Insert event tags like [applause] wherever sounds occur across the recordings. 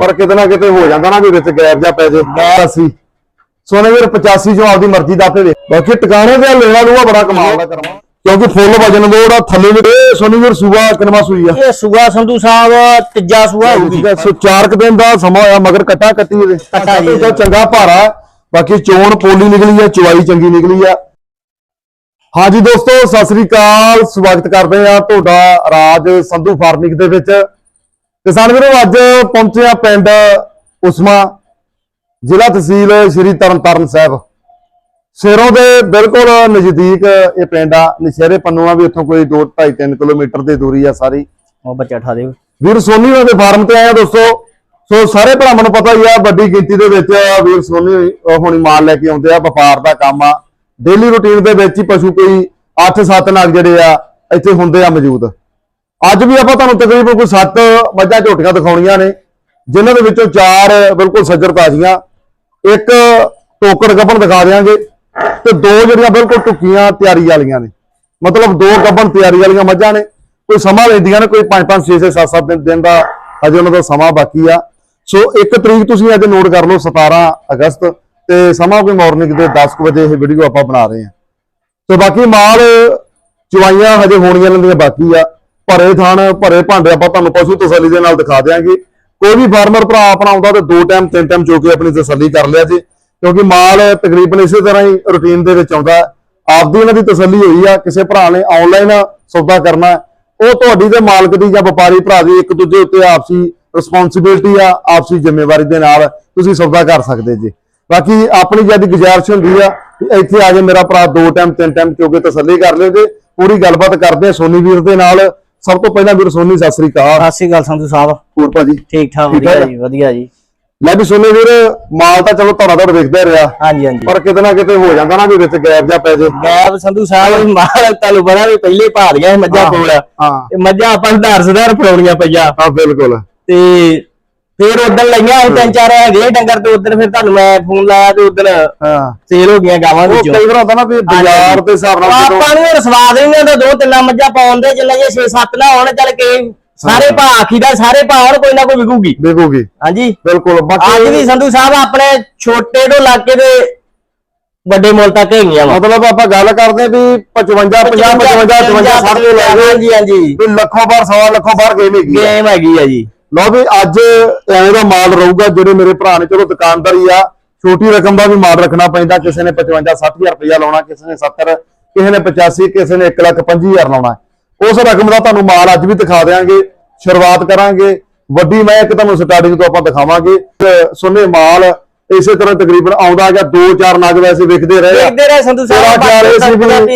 ਪਰ ਕਿਤੇ ਨਾ ਕਿਤੇ ਹੋ ਜਾਂਦਾ ਨਾ ਵੀ ਵਿੱਚ ਗੈਪ ਜਾਂ ਪੈ ਜੇ। 80 ਸੋਨੇ ਵੀਰ 85 ਚੋਂ ਆਪਦੀ ਮਰਜ਼ੀ ਦਾ ਆਪੇ ਵੇਖ। ਬਾਕੀ ਟਿਕਾਣੇ ਤੇ ਲੈਣਾ ਲੂਆ ਬੜਾ ਕਮਾਲ ਦਾ ਕਰਾਂ ਕਿਉਂਕਿ ਫੁੱਲ ਵਜਨ ਲੋੜ ਆ ਥੱਲੇ ਵੀ ਇਹ ਸੋਨੀ ਵੀਰ ਸੂਆ ਕਿਨਵਾ ਸੂਈ ਆ? ਇਹ ਸੁਗਾ ਸੰਧੂ ਸਾਹਿਬ ਤੀਜਾ ਸੁਗਾ ਹੋਊਗੀ। ਸੋ ਚਾਰ ਕੁ ਦਿਨ ਦਾ ਸਮਾਂ ਹੋਇਆ ਮਗਰ ਕੱਟਾ ਕੱਟੀ ਇਹਦੇ। ਕੱਟਾ ਜੀ ਇਹਦਾ ਚੰਗਾ ਭਾਰਾ। ਬਾਕੀ ਚੋਣ ਪੋਲੀ ਨਿਕਲੀ ਆ ਚਵਾਈ ਚੰਗੀ ਨਿਕਲੀ ਆ। ਹਾਂਜੀ ਦੋਸਤੋ ਸਤਿ ਸ੍ਰੀ ਅਕਾਲ। ਸਵਾਗਤ ਕਰਦੇ ਆ ਤੁਹਾਡਾ ਰਾਜ ਸੰਧੂ ਫਾਰਮਿੰਗ ਦੇ ਵਿੱਚ। ਕਿਸਾਨ ਵੀਰੋ ਅੱਜ ਪਹੁੰਚੇ ਆ ਪਿੰਡ ਉਸਮਾ ਜ਼ਿਲ੍ਹਾ ਤਹਿਸੀਲ ਸ਼੍ਰੀ ਤਰਨਤਾਰਨ ਸਾਹਿਬ। ਸ਼ੇਰੋਂ ਦੇ ਬਿਲਕੁਲ ਨਜ਼ਦੀਕ ਇਹ ਪਿੰਡ ਆ ਨਸ਼ਹਿਰੇ ਪੰਨੂਆ ਵੀ ਇੱਥੋਂ ਕੋਈ 2 2.5 3 ਕਿਲੋਮੀਟਰ ਦੀ ਦੂਰੀ ਆ ਸਾਰੀ। ਉਹ ਬੱਚਾ ਠਾ ਦੇ ਵੀਰ ਸੋਨੀ ਉਹਨਾਂ ਦੇ ਫਾਰਮ ਤੇ ਆਏ ਆ ਦੋਸਤੋ। ਸੋ ਸਾਰੇ ਭਰਾਵਾਂ ਨੂੰ ਪਤਾ ਹੀ ਆ ਵੱਡੀ ਗਿਣਤੀ ਦੇ ਵਿੱਚ ਵੀਰ ਸੋਨੀ ਹੁਣੀ ਮਾਲ ਲੈ ਕੇ ਆਉਂਦੇ ਆ ਵਪਾਰ ਦਾ ਕੰਮ ਆ। ਡੇਲੀ ਰੁਟੀਨ ਦੇ ਵਿੱਚ ਹੀ ਪਸ਼ੂ ਕੋਈ 8-7 ਨਗ ਜਿਹੜੇ ਆ ਇੱਥੇ ਹੁੰਦੇ ਆ ਮੌਜੂਦ। ਅੱਜ ਵੀ ਆਪਾਂ ਤੁਹਾਨੂੰ ਤਕਰੀਬਨ ਕੋਈ 7 ਮੱਝਾਂ ਝੋਟੀਆਂ ਦਿਖਾਉਣੀਆਂ ਨੇ, ਜਿਨ੍ਹਾਂ ਦੇ ਵਿੱਚੋਂ ਚਾਰ ਬਿਲਕੁਲ ਸੱਜਰ ਤਾਜ਼ੀਆਂ, ਇੱਕ ਟੋਕਰ ਗੱਭਣ ਦਿਖਾ ਦਿਆਂਗੇ ਤੇ ਦੋ ਜਿਹੜੀਆਂ ਬਿਲਕੁਲ ਟੁੱਕੀਆਂ ਤਿਆਰੀ ਵਾਲੀਆਂ ਨੇ। ਮਤਲਬ ਦੋ ਗੱਭਣ ਤਿਆਰੀ ਵਾਲੀਆਂ ਮੱਝਾਂ ਨੇ। ਕੋਈ ਸਮਾਂ ਲੈਂਦੀਆਂ ਨੇ, ਕੋਈ 5 5 6 6 7 7 ਦਿਨ ਦਾ ਅਜੇ ਉਹਨਾਂ ਦਾ ਸਮਾਂ ਬਾਕੀ ਆ। ਸੋ ਇੱਕ ਤਰੀਕ ਤੁਸੀਂ ਅੱਜ ਨੋਟ ਕਰ ਲਓ 17 ਅਗਸਤ ਤੇ ਸਮਾਂ ਕੋਈ ਮਾਰਨਿੰਗ ਦੇ 10 ਕੁ ਵਜੇ ਇਹ ਵੀਡੀਓ ਆਪਾਂ ਬਣਾ ਰਹੇ ਹਾਂ। ਤੇ ਬਾਕੀ ਮਾਲ ਚਵਾਈਆਂ ਹਜੇ ਹੋਣੀਆਂ ਲੈਂਦੀਆਂ ਬਾਕੀ ਆ। ਭਰੇ ਥਾਣ ਭਰੇ ਭਾਂਡੇ ਆਪਾਂ ਤੁਹਾਨੂੰ ਪਸ਼ੂ ਤਸੱਲੀ ਦੇ ਨਾਲ ਦਿਖਾ ਦਿਆਂਗੇ। ਕੋਈ ਵੀ ਫਾਰਮਰ ਭਰਾ ਆਪਣਾ ਆਉਂਦਾ ਤੇ ਦੋ ਟਾਈਮ ਤਿੰਨ ਟਾਈਮ ਚੋ ਕੇ ਆਪਣੀ ਤਸੱਲੀ ਕਰ ਲਿਆ ਜੀ, ਕਿਉਂਕਿ ਮਾਲ ਤਕਰੀਬਨ ਇਸੇ ਤਰ੍ਹਾਂ ਹੀ ਰੁਟੀਨ ਦੇ ਵਿੱਚ ਆਉਂਦਾ ਆਪਦੀ ਇਹਨਾਂ ਦੀ ਤਸੱਲੀ ਹੋਈ ਆ, ਕਿਸੇ ਭਰਾ ਨੇ ਆਨਲਾਈਨ ਸੌਦਾ ਕਰਨਾ ਉਹ ਤੁਹਾਡੀ ਤੇ ਮਾਲਕ ਦੀ ਜਾਂ ਵਪਾਰੀ ਭਰਾ ਦੀ ਇੱਕ ਦੂਜੇ ਉੱਤੇ ਆਪਸੀ ਰਿਸਪੌਂਸਿਬਿਲਟੀ ਆ, ਆਪਸੀ ਜ਼ਿੰਮੇਵਾਰੀ ਦੇ ਨਾਲ ਤੁਸੀਂ ਸੌਦਾ ਕਰ ਸਕਦੇ ਜੀ। ਬਾਕੀ ਆਪਣੀ ਜਦ ਗੁਜ਼ਾਰਿਸ਼ ਹੁੰਦੀ ਆ ਇੱਥੇ ਆ ਕੇ ਮੇਰਾ ਭਰਾ ਦੋ ਟਾਈਮ ਤਿੰਨ ਟਾਈਮ ਕਿਉਂਕਿ ਤਸੱਲੀ ਕਰ ਲਿਓ ਜੇ, ਪੂਰੀ ਗੱਲਬਾਤ ਕਰਦੇ ਆ ਸੋਨੀ ਵੀਰ ਦੇ ਨਾਲ। ਸਭ ਤੋਂ ਪਹਿਲਾਂ ਵੀਰ ਸੋਨੀ ਸਤਿ ਸ੍ਰੀ ਅਕਾਲ। ਸਤਿ ਸ਼੍ਰੀ ਅਕਾਲ ਸੰਧੂ ਸਾਹਿਬ। ਹੋਰ ਭਾਜੀ? ਠੀਕ ਠਾਕ ਵਧੀਆ। ਜੀ ਵਧੀਆ ਜੀ। ਮੈਂ ਵੀ ਸੋਨੀ ਵੀਰ ਮਾਲ ਤਾਂ ਚਲੋ ਤੁਹਾਡਾ ਤਾਂ ਵੇਖਦਾ ਰਿਹਾ। ਹਾਂਜੀ ਹਾਂਜੀ। ਪਰ ਕਿਤੇ ਨਾ ਕਿਤੇ ਹੋ ਜਾਂਦਾ ਨਾ ਵੀ ਵਿੱਚ ਗੈਪ ਜਾਂ ਪੈ ਜੇ। ਗੈਬ ਸੰਧੂ ਸਾਹਿਬ ਮਾਲ ਤੁਹਾਨੂੰ ਪਤਾ ਵੀ ਪਹਿਲੇ ਪਾ ਦੀਆਂ ਇਹ ਮੱਝਾਂ ਕੋਲ। ਹਾਂ। ਤੇ ਮੱਝਾਂ ਆਪਾਂ ਸੁਧਾਰ ਸੁਧਾਰ ਫੜਾਉਣੀਆਂ ਪਈਆਂ। ਹਾਂ ਬਿਲਕੁਲ। ਤੇ ਫਿਰ ਉਦੋਂ ਲਈਆਂ ਅਸੀਂ ਤਿੰਨ ਚਾਰ ਹੈਗੇ ਡੰਗਰ ਤੇ ਉਦੋਂ ਫਿਰ ਤੁਹਾਨੂੰ ਮੈਂ ਫੋਨ ਲਾਇਆ ਤੇ ਉਦੋਂ ਹਾਂ। ਸੇਲ ਹੋ ਗਈਆਂ ਗਾਵਾਂ ਉਹ ਵਿੱਚੋਂ। ਕਈ ਵਾਰ ਹੁੰਦਾ ਨਾ ਵੀ ਬਾਜ਼ਾਰ ਦੇ ਹਿਸਾਬ ਨਾਲ ਆਪਾਂ ਨੂੰ ਸਵਾਦ ਨਹੀਂ ਹੁੰਦਾ ਦੋ ਤਿੰਨਾਂ ਮੱਝਾਂ ਪਾਉਣ ਦੇ ਜਿੰਨਾ ਜੇ 6-7 ਨਾ ਹੋਣ ਚੱਲ ਕੇ ਸਾਰੇ ਭਾ ਆਖੀਦਾ ਸਾਰੇ ਭਾ ਹੋਣ ਕੋਈ ਨਾ ਕੋਈ ਵਿਕੂਗੀ। ਦੇਖੋਗੇ ਹਾਂਜੀ। ਬਿਲਕੁਲ। ਅੱਜ ਬਾਕੀ ਵੀ ਸੰਧੂ ਸਾਹਿਬ ਆਪਣੇ ਛੋਟੇ ਤੋਂ ਲੱਗ ਕੇ ਤੇ ਵੱਡੇ ਮੁੱਲ ਤੱਕ ਹੈਗੀਆਂ ਮਤਲਬ ਆਪਾਂ ਗੱਲ ਕਰਦੇ ਵੀ 55 50 55 55 60 ਦੇ ਲੈ ਗਏ ਹਾਂਜੀ ਹਾਂਜੀ। ਵੀ ਲੱਖੋਂ ਬਾਰ ਸਵਾ ਲੱਖੋਂ ਬਾਰ ਗੇਮ ਹੈਗੀ। ਗੇਮ ਹੈਗੀ ਆ ਜੀ। ਲਓ ਵੀ ਅੱਜ ਐਵੇਂ ਦਾ ਮਾਲ ਰਹੂਗਾ, ਜਿਹੜੇ ਮੇਰੇ ਭਰਾ ਨੇ, ਚਲੋ ਦੁਕਾਨਦਾਰੀ ਆ, ਛੋਟੀ ਰਕਮ ਦਾ ਵੀ ਮਾਲ ਰੱਖਣਾ ਪੈਂਦਾ, ਕਿਸੇ ਨੇ 55 60000 ਰੁਪਇਆ ਲਾਉਣਾ, ਕਿਸੇ ਨੇ 70 ਕਿਸੇ ਨੇ 85 ਕਿਸੇ ਨੇ 1 ਲੱਖ 25000 ਲਾਉਣਾ। ਉਸ ਰਕਮ ਦਾ ਤੁਹਾਨੂੰ ਮਾਲ ਅੱਜ ਵੀ ਦਿਖਾ ਦੇਾਂਗੇ ਸ਼ੁਰੂਆਤ ਕਰਾਂਗੇ, ਵੱਡੀ ਮੈਂ ਇੱਕ ਤੁਹਾਨੂੰ ਸਟਾਰਟਿੰਗ ਤੋਂ ਆਪਾਂ ਦਿਖਾਵਾਂਗੇ। ਸੋਨੇ, ਮਾਲ ਇਸੇ ਤਰ੍ਹਾਂ ਤਕਰੀਬਨ ਆਉਂਦਾ ਗਿਆ ਦੋ ਚਾਰ ਨਗ ਵੈਸੇ ਵਿਕਦੇ ਰਹੇ ਦੇਖਦੇ ਰਹੇ ਸੰਧੂ ਸਾਹਿਬ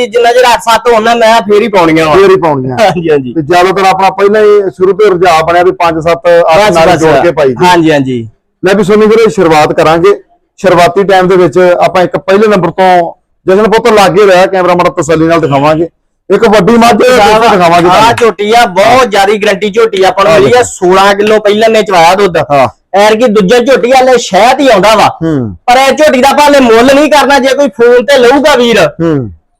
ਜਿੰਨਾ ਜਿਹੜਾ 8-7 ਹੋਣਾ ਮੈਂ ਫੇਰ ਹੀ ਪਾਉਣੀਆਂ ਫੇਰ ਹੀ ਪਾਉਣੀਆਂ। ਹਾਂਜੀ ਹਾਂਜੀ। ਤੇ ਜ਼ਿਆਦਾਤਰ ਆਪਣਾ ਪਹਿਲਾਂ ਹੀ ਸ਼ੁਰੂ ਤੋਂ ਰੁਝਾਨ ਬਣਿਆ ਵੀ 5 7 8 ਬਸ, ਨਾਲ। ਜੋੜ ਕੇ ਪਾਈ ਦੀ ਹਾਂਜੀ ਹਾਂਜੀ। ਲੈ ਵੀ ਸੋਨੀ ਵੀਰੇ ਸ਼ੁਰੂਆਤ ਕਰਾਂਗੇ। ਸ਼ੁਰੂਆਤੀ ਟਾਈਮ ਦੇ ਵਿੱਚ ਆਪਾਂ ਇੱਕ ਪਹਿਲੇ ਨੰਬਰ ਤੋਂ ਜਸ਼ਨ ਪੁੱਤ ਲਾਗੇ ਰਿਹਾ ਕੈਮਰਾ ਮਾੜਾ ਤਸੱਲੀ ਨਾਲ ਦਿਖਾਵਾਂਗੇ। ਇੱਕ ਵੱਡੀ ਮੱਝ ਦਿਖਾਵਾਂਗੇ ਆ। ਝੋਟੀ ਆ ਬਹੁਤ ਜ਼ਿਆਦੀ ਗਰੰਟੀ ਝੋਟੀ ਆਪਾਂ ਨੂੰ ਮਿਲੀ ਆ 16 ਕਿਲੋ ਪਹਿਲਾਂ ਨੇ ਚਵਾਇਆ ਦੁੱਧ। ਹਾਂ। ਐਰ ਕੀ ਦੂਜੇ ਝੋਟੀ ਵਾਲੇ ਸ਼ਹਿਦ ਹੀ ਆਉਂਦਾ ਵਾ। ਪਰ ਇਹ ਝੋਟੀ ਦਾ ਭਾਵੇਂ ਮੁੱਲ ਨਹੀਂ ਕਰਨਾ ਜੇ ਕੋਈ ਫੋਨ ਤੇ ਲਊਗਾ ਵੀਰ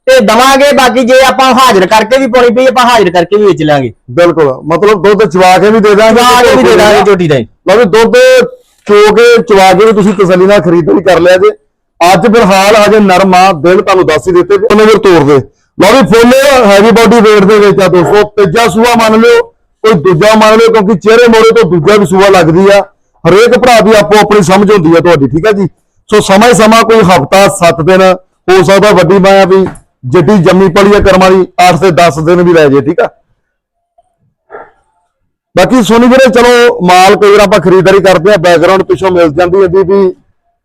ਤੇ ਦਵਾਂਗੇ ਬਾਕੀ ਜੇ ਆਪਾਂ ਹਾਜ਼ਰ ਕਰਕੇ ਵੀ ਪਾਉਣੀ ਪਈ ਆਪਾਂ ਹਾਜ਼ਰ ਕਰਕੇ ਵੀ ਵੇਚ ਲਾਂਗੇ। ਬਿਲਕੁਲ ਮਤਲਬ ਦੁੱਧ ਚਵਾ ਕੇ ਵੀ ਦੇ ਦਾਂਗੇ ਦਵਾ ਕੇ ਵੀ ਦੇ ਦਾਂਗੇ ਝੋਟੀ ਦਾ। ਲਓ ਵੀ ਦੁੱਧ ਚੋ ਕੇ ਚਵਾ ਕੇ ਵੀ ਤੁਸੀਂ ਤਸੱਲੀ ਨਾਲ ਖਰੀਦ ਵੀ ਕਰ ਲਿਆ ਜੇ। ਅੱਜ ਫਿਲਹਾਲ ਹਜੇ ਨਰਮ ਦਿਨ ਤੁਹਾਨੂੰ ਦੱਸ ਹੀ ਦਿੱਤੇ। ਉਹਨੇ ਫਿਰ ਤੋੜ ਦੇ। ਲਓ ਵੀ ਫੁੱਲ ਹੈਵੀ ਬਾਡੀ weight ਦੇ ਵਿੱਚ ਆ ਦੋਸਤੋ ਤੀਜਾ ਸੂਆ ਮੰਨ ਲਿਓ ਕੋਈ ਦੂਜਾ ਮੰਨ ਲਿਓ ਕਿਉਂਕਿ ਚਿਹਰੇ ਮੋੜੇ ਤੋਂ ਦੂਜਾ ਵੀ ਸੂਆ ਲੱਗਦੀ ਆ। ਹਰੇਕ ਭਰਾ ਦੀ ਆਪੋ ਆਪਣੀ ਸਮਝ ਹੁੰਦੀ ਆ ਤੁਹਾਡੀ ਠੀਕ ਆ ਜੀ? ਸੋ ਸਮਾਂ ਸਮਾਂ ਕੋਈ ਹਫਤਾ 7 ਦਿਨ ਹੋ ਸਕਦਾ ਵੱਡੀ ਮਾਇਆ ਵੀ ਜਿੱਡੀ ਜੰਮੀ ਪਲੀ ਆ ਕਰਮਾਂ ਦੀ 8 ਤੇ 10 ਦਿਨ ਵੀ ਲੈ ਜੇ ਠੀਕ ਆ? ਬਾਕੀ ਸੋਨੀ ਵੀਰੇ ਚਲੋ ਮਾਲ ਕੋਈ ਵਾਰ ਆਪਾਂ ਖਰੀਦਦਾਰੀ ਕਰਦੇ ਆ ਬੈਕਗ੍ਰਾਉਂਡ ਪਿੱਛੋਂ ਮਿਲ ਜਾਂਦੀ ਹੈ ਵੀ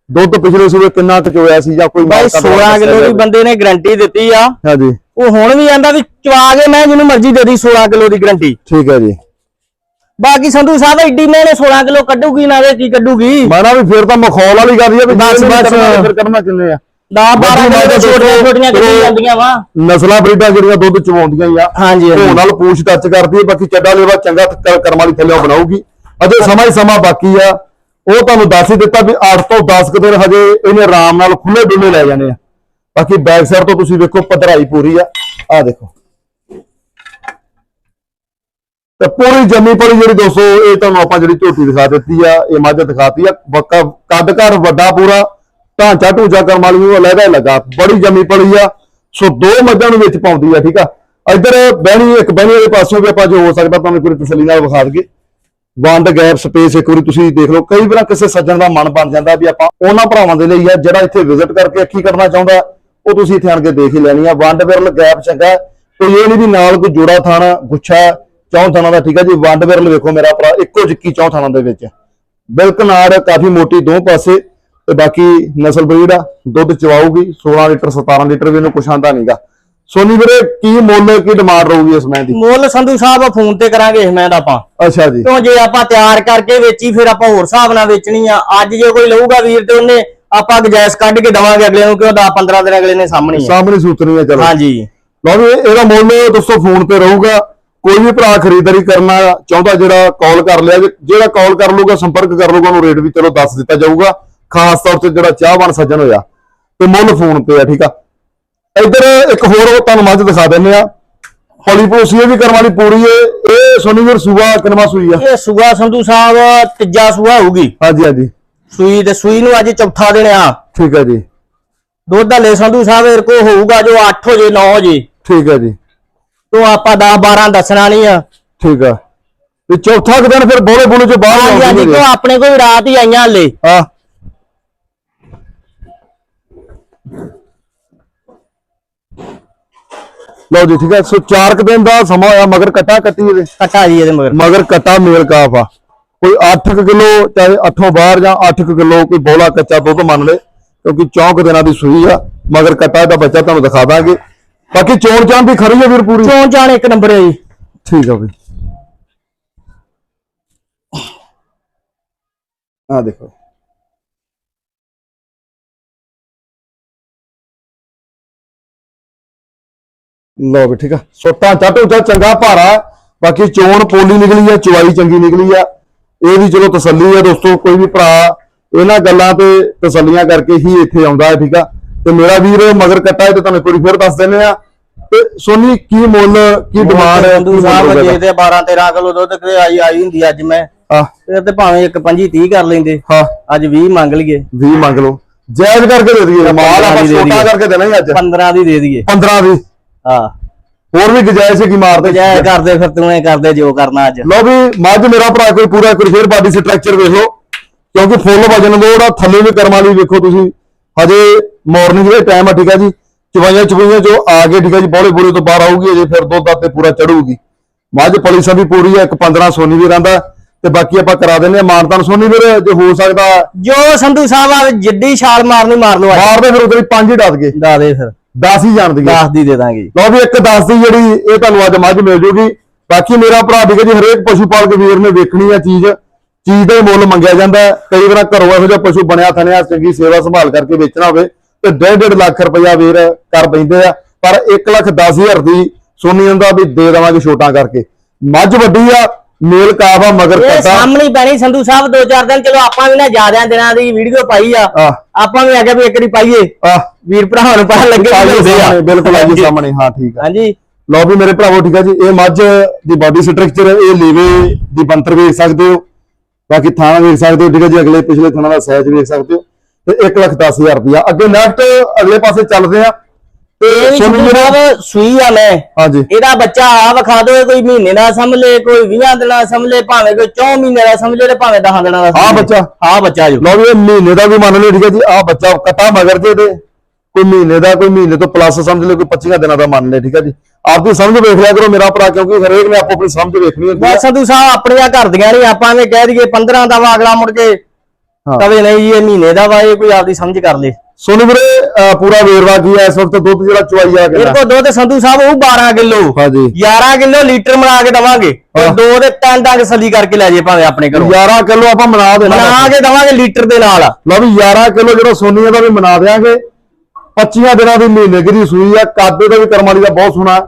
ਦੁੱਧ ਪਿਛਲੇ ਸੂਬੇ ਕਿੰਨਾ ਕੁ ਚੋਇਆ ਸੀ ਜਾਂ ਕੋਈ ਮਾਲ ਦਾ 16 ਕਿਲੋ ਦੀ ਬੰਦੇ ਨੇ ਗਰੰਟੀ ਦਿੱਤੀ ਆ। ਹਾਂਜੀ। ਉਹ ਹੁਣ ਵੀ ਆਂਦਾ ਵੀ ਚਵਾ ਕੇ ਮੈਂ ਜਿਹਨੂੰ ਮਰਜ਼ੀ ਦੇ ਦੀ 16 ਕਿਲੋ ਦੀ ਗਰੰਟੀ। ਠੀਕ ਹੈ ਜੀ। ਬਾਕੀ ਸੰਧੂ ਸਾਹਿਬ ਐਡੀ ਮੈਨੇ 16 ਕਿਲੋ ਕੱਢੂਗੀ ਨਾ ਵੇ ਕੀ ਕੱਢੂਗੀ। ਮੈਂ ਨਾ ਵੀ ਫਿਰ ਤਾਂ ਮਖੌਲ ਵਾਲੀ ਗੱਲ ਹੈ ਵੀ ਬਸ, ਬਸ। ਫਿਰ ਕਰਨਾ ਕਿੰਨੇ ਆ। ਦਾ 12 ਵੱਡੀ ਕਿਲੋ ਛੋਟੀਆਂ ਛੋਟੀਆਂ ਚਲੋ, ਜਾਂਦੀਆਂ ਵਾ। ਨਸਲਾਂ ਬਰੀਡਾਂ ਜਿਹੜੀਆਂ ਦੁੱਧ ਚਵਾਉਂਦੀਆਂ ਆ ਹਾਂਜੀ ਉਹ ਨਾਲ ਪੂਛ ਟੱਚ ਕਰਦੀ ਹੈ ਬਾਕੀ ਚੱਡਾ ਲੇਵਾ ਚੰਗਾ ਕਰਮ ਵਾਲੀ ਥੱਲੇ ਬਣਾਉਗੀ ਅਜੇ ਸਮਾਂ ਹੀ ਸਮਾਂ ਬਾਕੀ ਆ। ਉਹ ਤੁਹਾਨੂੰ ਦੱਸ ਹੀ ਦਿੱਤਾ ਵੀ 8 ਤੋਂ 10 ਕੁ ਦਿਨ ਹਜੇ ਇਹਨੇ ਆਰਾਮ ਨਾਲ ਖੁੱਲੇ ਡੁੱਲੇ ਲੈ ਜਾਣੇ ਆ। ਬਾਕੀ ਬੈਕ ਸਾਈਡ ਤੋਂ ਤੁਸੀਂ ਵੇਖੋ ਪਧਰਾਈ ਪੂਰੀ ਆ। ਆ ਦੇਖੋ। ਤੇ ਪੂਰੀ ਜੰਮੀ ਪੜੀ ਜਿਹੜੀ ਦੋਸਤੋ, ਇਹ ਤੁਹਾਨੂੰ ਆਪਾਂ ਜਿਹੜੀ ਝੋਟੀ ਦਿਖਾ ਦਿੱਤੀ ਆ, ਇਹ ਮੱਝ ਦਿਖਾਤੀ ਆ। ਕੱਦ ਘਰ ਵੱਡਾ ਪੂਰਾ, ਢਾਂਚਾ ਢੂਚਾ ਕਰਨ ਵਾਲੀ ਨੂੰ ਅਲੱਗਾ ਲੱਗਾ। ਬੜੀ ਜੰਮੀ ਪੜੀ ਆ। ਸੋ ਦੋ ਮੱਝਾਂ ਨੂੰ ਵਿੱਚ ਪਾਉਂਦੀ ਆ, ਠੀਕ ਆ? ਇੱਧਰ ਬਹਿਣੀ, ਇੱਕ ਬਹਿਣੀ ਵਾਲੇ ਪਾਸਿਓਂ ਵੀ ਆਪਾਂ ਜੋ ਹੋ ਸਕਦਾ, ਤੁਹਾਨੂੰ ਇੱਕ ਵਾਰੀ ਤਸੱਲੀ ਨਾਲ ਵਿਖਾ ਦਈਏ। ਵੰਡ ਗੈਪ ਸਪੇਸ ਇੱਕ ਵਾਰੀ ਤੁਸੀਂ ਦੇਖ ਲਓ। ਕਈ ਵਾਰ ਕਿਸੇ ਸੱਜਣ ਦਾ ਮਨ ਬਣ ਜਾਂਦਾ ਵੀ ਆਪਾਂ ਉਹਨਾਂ ਭਰਾਵਾਂ ਦੇ ਲਈ ਆ, ਜਿਹੜਾ ਇੱਥੇ ਵਿਜ਼ਿਟ ਕਰਕੇ ਅੱਖੀ ਕਰਨਾ ਚਾਹੁੰਦਾ। ਉਹ ਤੁਸੀਂ ਇੱਥੇ ਆਣ ਕੇ ਦੇਖ ਹੀ ਲੈਣੀ ਆ। ਵੰਡ ਵਿਰਲ ਗੈਪ ਚੰਗਾ। ਕੋਈ ਇਹ ਨਹੀਂ ਵੀ ਨਾਲ ਕੋਈ ਜੋੜਾ ਥਾਣਾ ਗੁੱਛਾ ਚੌਂ ਥਾਣਾ ਦਾ ਠੀਕ ਹੈ ਜੀ। ਵੰਡ ਵਿਰਲ ਵੇਖੋ ਮੇਰਾ ਭਰਾ ਇੱਕੋ ਜਿੱਕੀ ਚੌਂ ਥਾਣਾ ਦੇ ਵਿੱਚ। ਬਿਲਕ ਨਾੜ ਕਾਫੀ ਮੋਟੀ ਦੋ ਪਾਸੇ ਤੇ ਬਾਕੀ ਨਸਲ ਬਰੀਡ ਆ ਦੁੱਧ ਚਵਾਊਗੀ 16 ਲੀਟਰ 17 ਲੀਟਰ ਵੀ ਇਹਨੂੰ ਕੁਛ ਆਂਦਾ ਨਹੀਂਗਾ ਸੋਨੀ ਵੀਰੇ ਕੀ ਮੁੱਲ ਕੀ ਡਿਮਾਂਡ ਰਹੂਗੀ ਇਸ ਮੈਂ ਦੀ? ਮੁੱਲ ਸੰਧੂ ਸਾਹਿਬ ਫੋਨ ਤੇ ਕਰਾਂਗੇ ਇਸ ਮੈਂ ਦਾ ਆਪਾਂ। ਅੱਛਾ ਜੀ। ਕਿਉਂ ਜੇ ਆਪਾਂ ਤਿਆਰ ਕਰਕੇ ਵੇਚੀ ਫਿਰ ਆਪਾਂ ਹੋਰ ਹਿਸਾਬ ਨਾਲ ਵੇਚਣੀ ਆ। ਅੱਜ ਜੇ ਕੋਈ ਲਊਗਾ ਵੀਰ ਤੇ ਉਹਨੇ ਆਪਾਂ ਗਜੈਸ ਕੱਢ ਕੇ ਦਵਾਂਗੇ ਅਗਲੇ ਨੂੰ ਕਿਉਂ 10 15 ਦਿਨ ਅਗਲੇ ਨੇ ਸਾਹਮਣੇ ਹੀ ਸਾਹਮਣੇ ਸੂਤਨੀ ਆ ਚਲੋ। ਹਾਂਜੀ। ਲਓ ਵੀ ਇਹਦਾ ਮੁੱਲ ਦੋਸਤੋ ਫੋਨ ਤੇ ਰਹੂਗਾ। ਕੋਈ ਵੀ ਭਰਾ ਖਰੀਦਦਾਰੀ ਕਰਨਾ ਚਾਹੁੰਦਾ ਜਿਹੜਾ ਕਾਲ ਕਰ ਲਿਆ ਜੇ- ਜਿਹੜਾ ਕਾਲ ਕਰ ਲੂਗਾ ਸੰਪਰਕ ਕਰ ਲੂਗਾ ਉਹਨੂੰ ਰੇਟ ਵੀ ਚਲੋ ਦੱਸ ਦਿੱਤਾ ਜਾਊਗਾ। ਖਾਸ ਤੌਰ ਤੇ ਜਿਹੜਾ ਚਾਹਵਾਨ ਸੱਜਣ ਹੋਇਆ। ਤੇ ਮੁੱਲ ਫੋਨ ਤੇ ਆ ਠੀਕ ਆ? ਇੱਧਰ ਇੱਕ ਹੋਰ ਤੁਹਾਨੂੰ ਮੱਝ ਦਿਖਾ ਦਿੰਨੇ ਆ। ਪੋਲੀਪੋਸੀ ਇਹ ਵੀ ਕਰਮ ਵਾਲੀ ਪੂਰੀ ਏ। ਇਹ ਸੋਨੀਵਰ ਸੂਆ ਕਿਨਵਾ ਸੂਈ ਆ? ਇਹ ਸੂਆ ਸੰਧੂ ਸਾਹਿਬ ਤੀਜਾ ਸੂਆ ਹੋਊਗੀ। ਹਾਂਜੀ ਹਾਂਜੀ। ਸੂਈ ਤੇ ਸੂਈ ਨੂੰ ਅੱਜ ਚੌਥਾ ਦਿਨ ਆ। ਠੀਕ ਹੈ ਜੀ। ਦੁੱਧ ਹਲੇ ਸੰਧੂ ਸਾਹਿਬ ਇਹ ਕੋ ਹੋਊਗਾ ਜੋ 8 ਹੋ ਜੇ 9 ਹੋ ਜੇ ਠੀਕ ਹੈ ਜੀ। ਤੋਂ ਆਪਾਂ 10 12 ਦੱਸਣਾ ਨਹੀਂ ਆ। ਠੀਕ ਆ। ਤੇ ਚੌਥਾ ਕੁ ਦਿਨ ਫਿਰ ਬੋਲੇ ਬੋਲੇ ਚ ਬਾਹਰ ਹਾਂਜੀ ਹਾਂਜੀ ਕਿਉਂ ਆਪਣੇ ਕੋਈ ਰਾਤ ਹੀ ਆਈਆਂ ਹਲੇ। ਆ ਲਓ ਜੀ ਠੀਕ ਹੈ ਸੋ 4 ਕੁ ਦਿਨ ਦਾ ਸਮਾਂ ਹੋਇਆ ਮਗਰ ਕੱਟਾ ਕੱਟੀ ਇਹਦੇ। ਕੱਟਾ ਜੀ ਇਹਦੇ ਮਗਰ। ਮਗਰ ਕੱਟਾ ਮੇਲ ਕਾਫ ਆ। ਕੋਈ 8 ਕਿਲੋ ਚਾਹੇ 8 ਬਾਹਰ ਜਾਂ 8 ਕਿਲੋ ਕੋਈ ਬੋਲਾ ਕੱਚਾ ਦੁੱਧ ਮੰਨ ਲੈ ਕਿਉਂਕਿ ਚੌਂਕ ਦਿਨਾਂ ਦੀ ਸੂਈ ਆ ਮਗਰ ਕੱਟਾ ਦਾ ਬੱਚਾ ਤੁਹਾਨੂੰ ਦਿਖਾ ਦਾਂਗੇ। ਬਾਕੀ ਚੋਣ ਚਾਂ ਵੀ ਖਰੀ ਆ ਵੀਰ ਪੂਰੀ? ਚੋਂ ਜਾਣ ਇੱਕ ਨੰਬਰ ਹੈ ਜੀ। ਠੀਕ ਆ ਬਈ। ਆ ਦੇਖੋ। ਲਓ ਵੀ ਠੀਕ ਆ। ਸੋਟਾ ਚਾਟੋ ਚਾ ਚੰਗਾ ਭਾਰਾ ਬਾਕੀ ਚੋਣ ਪੋਲੀ ਨਿਕਲੀ ਆ ਚਵਾਈ ਚੰਗੀ ਨਿਕਲੀ ਆ। ਇਹ ਵੀ ਚਲੋ ਤਸੱਲੀ ਆ ਦੋਸਤੋ ਕੋਈ ਵੀ ਭਰਾ ਇਹਨਾਂ ਗੱਲਾਂ ਤੇ ਤਸੱਲੀਆਂ ਕਰਕੇ ਹੀ ਇੱਥੇ ਆਉਂਦਾ ਹੈ ਠੀਕ ਆ? ਤੇ ਮੇਰਾ ਵੀਰ ਮਗਰ ਕੱਟਾ ਹੈ ਤੇ ਤੁਹਾਨੂੰ ਵਾਰੀ ਫਿਰ ਦੱਸ ਦਿੰਦੇ ਆ ਤੇ ਸੋਨੀ ਕੀ ਮੁੱਲ ਕੀ ਡਿਮਾਂਡ ਹੈ? ਸੰਧੂ ਸਾਹਿਬ ਜੇ ਤੇ 12 13 ਕਿਲੋ ਦੁੱਧ ਕਿਤੇ ਆਈ ਆਈ ਹੁੰਦੀ ਅੱਜ ਮੈਂ। ਫਿਰ ਤੇ ਭਾਵੇਂ ਇੱਕ 25 30 ਕਰ ਲੈਂਦੇ। ਹਾਂ। ਅੱਜ 20 ਮੰਗ ਲਈਏ। 20 ਮੰਗ ਲਓ। ਜਾਇਜ਼ ਕਰਕੇ ਦੇ ਦਈਏ। ਮਾਲ ਆਪਾਂ। ਛੋਟਾ ਕਰਕੇ ਦੇਣਾ ਹੀ ਅੱਜ। 15 ਦੀ ਦੇ ਦਈਏ। 15 ਦੀ। ਹਾਂ। ਹੋਰ ਵੀ ਗੁਜਾਇਸ਼ ਹੈ ਕੀ ਮਾਰਦੇ ਜੈ ਕਰਦੇ ਫਿਰ ਤੂੰ ਇਹ ਕਰਦੇ ਜੋ ਕਰਨਾ ਅੱਜ। ਲਓ ਵੀ ਮੱਝ ਮੇਰਾ ਭਰਾ ਕੋਈ ਪੂਰਾ ਕੋਈ ਫੇਰ ਬਾਡੀ ਸਟਰਕਚਰ ਵੇਖ ਲਓ। ਕਿਉਂਕਿ ਫੁੱਲ ਵਜਨ ਲੋੜ ਆ ਥੱਲੇ ਵੀ ਕਰਮ ਵਾਲੀ ਵੇਖੋ ਤੁਸੀਂ। ਹਜੇ ਮਾਰਨਿੰਗ ਦੇ ਟਾਈਮ ਆ ਠੀਕ ਆ ਜੀ। ਚਵਾਈਆਂ ਚਵਾਈਆਂ ਜੋ ਆ ਗਏ ਠੀਕ ਆ ਜੀ। ਬੋਲੇ ਬੋਲੇ ਤੋਂ ਬਾਹਰ ਆਊਗੀ ਅਜੇ ਫਿਰ ਦੁੱਧ ਤੇ ਪੂਰਾ ਚੜੂਗੀ ਮੱਝ ਪਲੀਸਾ ਵੀ ਪੂਰੀ ਆ ਇੱਕ 15 ਸੋਨੀ ਵੀਰਾਂ ਦਾ ਤੇ ਬਾਕੀ ਆਪਾਂ ਕਰਾ ਦਿੰਦੇ ਆ ਮਾਨਤਾਨ ਸੋਨੀ ਵੀਰ ਜੇ ਹੋ ਸਕਦਾ ਜੋ ਸੰਧੂ ਸਾਹਿਬ ਆ ਜਿੱਡੀ ਛਾਲ ਮਾਰਨੀ ਮਾਰ ਲਓ ਮਾਰਦੇ ਫਿਰ ਉਧਰ ਪੰਜ ਹੀ ਦੱਸ ਗਏ। ਦਾ ਦੇ ਫਿਰ। 10 ਹੀ ਜਾਣ ਦਈਏ 10 ਦੀ ਦੇ ਦਾਂਗੇ ਲਓ ਵੀ ਇੱਕ 10 ਦੀ ਜਿਹੜੀ ਇਹ ਤੁਹਾਨੂੰ ਅੱਜ ਮੱਝ ਮਿਲ ਜੂਗੀ। ਬਾਕੀ ਮੇਰਾ ਭਰਾ ਹੈ ਜੀ ਹਰੇਕ ਪਸ਼ੂ ਪਾਲਕ ਵੀਰ ਨੇ ਵੇਖਣੀ ਆ ਚੀਜ਼। ਚੀਜ਼ ਦਾ ਮੁੱਲ ਮੰਗਿਆ ਜਾਂਦਾ। ਕਈ ਵਾਰ ਘਰੋਂ ਇਹੋ ਜਿਹਾ ਪਸ਼ੂ ਬਣਿਆ ਥਣਿਆ ਚੰਗੀ ਸੇਵਾ ਸੰਭਾਲ ਕਰਕੇ ਵੇਚਣਾ ਹੋਵੇ ਤੇ 1.5 ਲੱਖ ਰੁਪਇਆ ਵੀਰ ਕਰ ਪੈਂਦੇ ਆ। ਪਰ 1 ਲੱਖ 10 ਹਜ਼ਾਰ ਦੀ ਸੋਨੀ ਦਾ ਵੀ ਦੇ ਦੇਵਾਂਗੇ ਛੋਟਾਂ ਕਰਕੇ। ਮੱਝ ਵੱਡੀ ਆ ਮੇਲ ਕਾਫ ਆ ਮਗਰ ਇਹ ਕੱਟਾ ਸਾਹਮਣੇ ਪੈਣੀ। ਸੰਧੂ ਸਾਹਿਬ ਦੋ ਚਾਰ ਦਿਨ ਚਲੋ ਆਪਾਂ ਵੀ ਨਾ ਜ਼ਿਆਦਿਆਂ ਦਿਨਾਂ ਦੀ ਵੀਡੀਓ ਪਾਈ ਆ। ਆ। ਆਪਾਂ ਵੀ ਆਖਿਆ ਵੀ ਇੱਕ ਵਾਰੀ ਪਾਈਏ। ਆ। ਵੀਰ ਭਰਾਵਾਂ ਨੂੰ ਪਤਾ ਲੱਗੇ ਵੀ ਆ। ਸਾਹਮਣੇ ਬਿਲਕੁਲ ਆਜੀ ਸਾਹਮਣੇ। ਹਾਂ ਠੀਕ ਆ। ਹਾਂਜੀ। ਲਓ ਵੀ ਮੇਰੇ ਭਰਾਵੋ ਠੀਕ ਆ ਜੀ। ਇਹ ਮੱਝ ਦੀ ਬਾਡੀ ਸਟਰਕਚਰ ਇਹ ਲੀਵੇ ਦੀ ਬੰਤਰ ਵੇਖ ਸਕਦੇ ਹੋ। ਬਾਕੀ ਥਾਣਾ ਵੇਖ ਸਕਦੇ ਹੋ ਠੀਕ ਹੈ ਜੀ। ਅਗਲੇ ਪਿਛਲੇ ਥਾਣਾ ਦਾ ਸਾਈਜ਼ ਵੇਖ ਸਕਦੇ ਹੋ। ਤੇ 1 ਲੱਖ 10 ਹਜ਼ਾਰ ਰੁਪਇਆ। ਅੱਗੇ ਨੈਕਸਟ ਅਗਲੇ ਪਾਸੇ ਚੱਲਦੇ ਆ। ਇਹ ਵੀ ਸੰਧੂ ਸਾਹਿਬ ਸੂਈ ਆ ਮੈਂ। ਹਾਂਜੀ। ਇਹਦਾ ਬੱਚਾ ਆ ਵਿਖਾ ਦੋ ਕੋਈ ਮਹੀਨੇ ਦਾ ਸਮਝ ਲੈ ਕੋਈ 20 ਦਿਨਾਂ ਦਾ ਸਮਝ ਲੈ ਭਾਵੇਂ ਕੋਈ 4 ਮਹੀਨੇ ਦਾ ਸਮਝ ਲੈ ਤੇ ਭਾਵੇਂ 10 ਦਿਨਾਂ ਦਾ ਸਮਝ ਆਹ ਲੈ। ਬੱਚਾ? ਆਹ ਬੱਚਾ ਜੋ। ਲਓ ਵੀ ਇਹ ਮਹੀਨੇ ਦਾ ਵੀ ਮੰਨ ਲਿਓ ਠੀਕ ਹੈ ਜੀ ਆ ਬੱਚਾ ਕੱਟਾ ਮਗਰ ਜੇ ਤੇ। ਕੋਈ ਮਹੀਨੇ ਦਾ ਕੋਈ ਮਹੀਨੇ ਤੋਂ ਪਲੱਸ ਸਮਝ ਲਿਓ ਕੋਈ 25 ਦਿਨਾਂ ਦਾ ਮੰਨ ਲਿਓ ਠੀਕ ਹੈ ਜੀ। ਆਪਦੀ ਸਮਝ ਵੇਖ ਲਿਆ ਕਰੋ ਮੇਰਾ ਭਰਾ ਕਿਉਂਕਿ ਹਰੇਕ ਨੇ ਆਪੋ ਆਪਣੀ ਸਮਝ ਵੇਖਣੀ ਹੁੰਦੀ ਹੈ। ਸੰਧੂ ਸਾਹਿਬ ਆਪਣੀਆਂ ਘਰ ਦੀਆਂ ਨਹੀਂ ਆਪਾਂ ਐਵੇਂ ਕਹਿ ਦਈਏ 15 ਦਾ ਵਾ ਅਗਲਾ ਮੁੜ ਕੇ। ਹਾਂ। ਕਵੇ ਨਹੀਂ ਇਹ ਮਹੀਨੇ ਦਾ ਵਾ ਇਹ ਕੋਈ ਆਪਦੀ ਸਮਝ ਕਰ ਲੇ। ਸੋਨੂੰ ਵੀਰੇ ਪੂਰਾ ਵੇਰਵਾ ਕੀ ਹੈ ਇਸ ਵਕਤ ਦੁੱਧ ਜਿਹੜਾ ਚੁਆਈ ਆ ਇਹ ਗਿਆ। ਕੋ ਦੁੱਧ ਸੰਧੂ ਸਾਹਿਬ ਉਹ 12 ਕਿਲੋ। ਹਾਂਜੀ। 11 ਕਿਲੋ ਲੀਟਰ ਬਣਾ ਕੇ ਦਵਾਂਗੇ। ਦੋ ਦੇ ਤਿੰਨ ਤੱਕ ਸਲੀ ਕਰਕੇ ਲੈ ਜੇ ਭਾਵੇਂ ਆਪਣੇ ਘਰੋਂ। 11 ਕਿਲੋ ਆਪਾਂ ਮਨਾ ਦੇਣਾ। ਬਣਾ ਕੇ ਦਵਾਂਗੇ ਲੀਟਰ ਦੇ ਨਾਲ। ਲਓ ਵੀ 11 ਕਿਲੋ ਜਿਹੜਾ ਸੋਨੀਆ ਦਾ ਵੀ ਮਨਾ ਦੇਾਂਗੇ 25 ਦਿਨਾਂ ਦੀ ਮਹੀਨੇ ਦੀ ਸੂਈ ਆ। ਕਾਦੇ ਦਾ ਵੀ ਕਰਮ ਵਾਲੀ ਦਾ ਬਹੁਤ ਸੋਹਣਾ।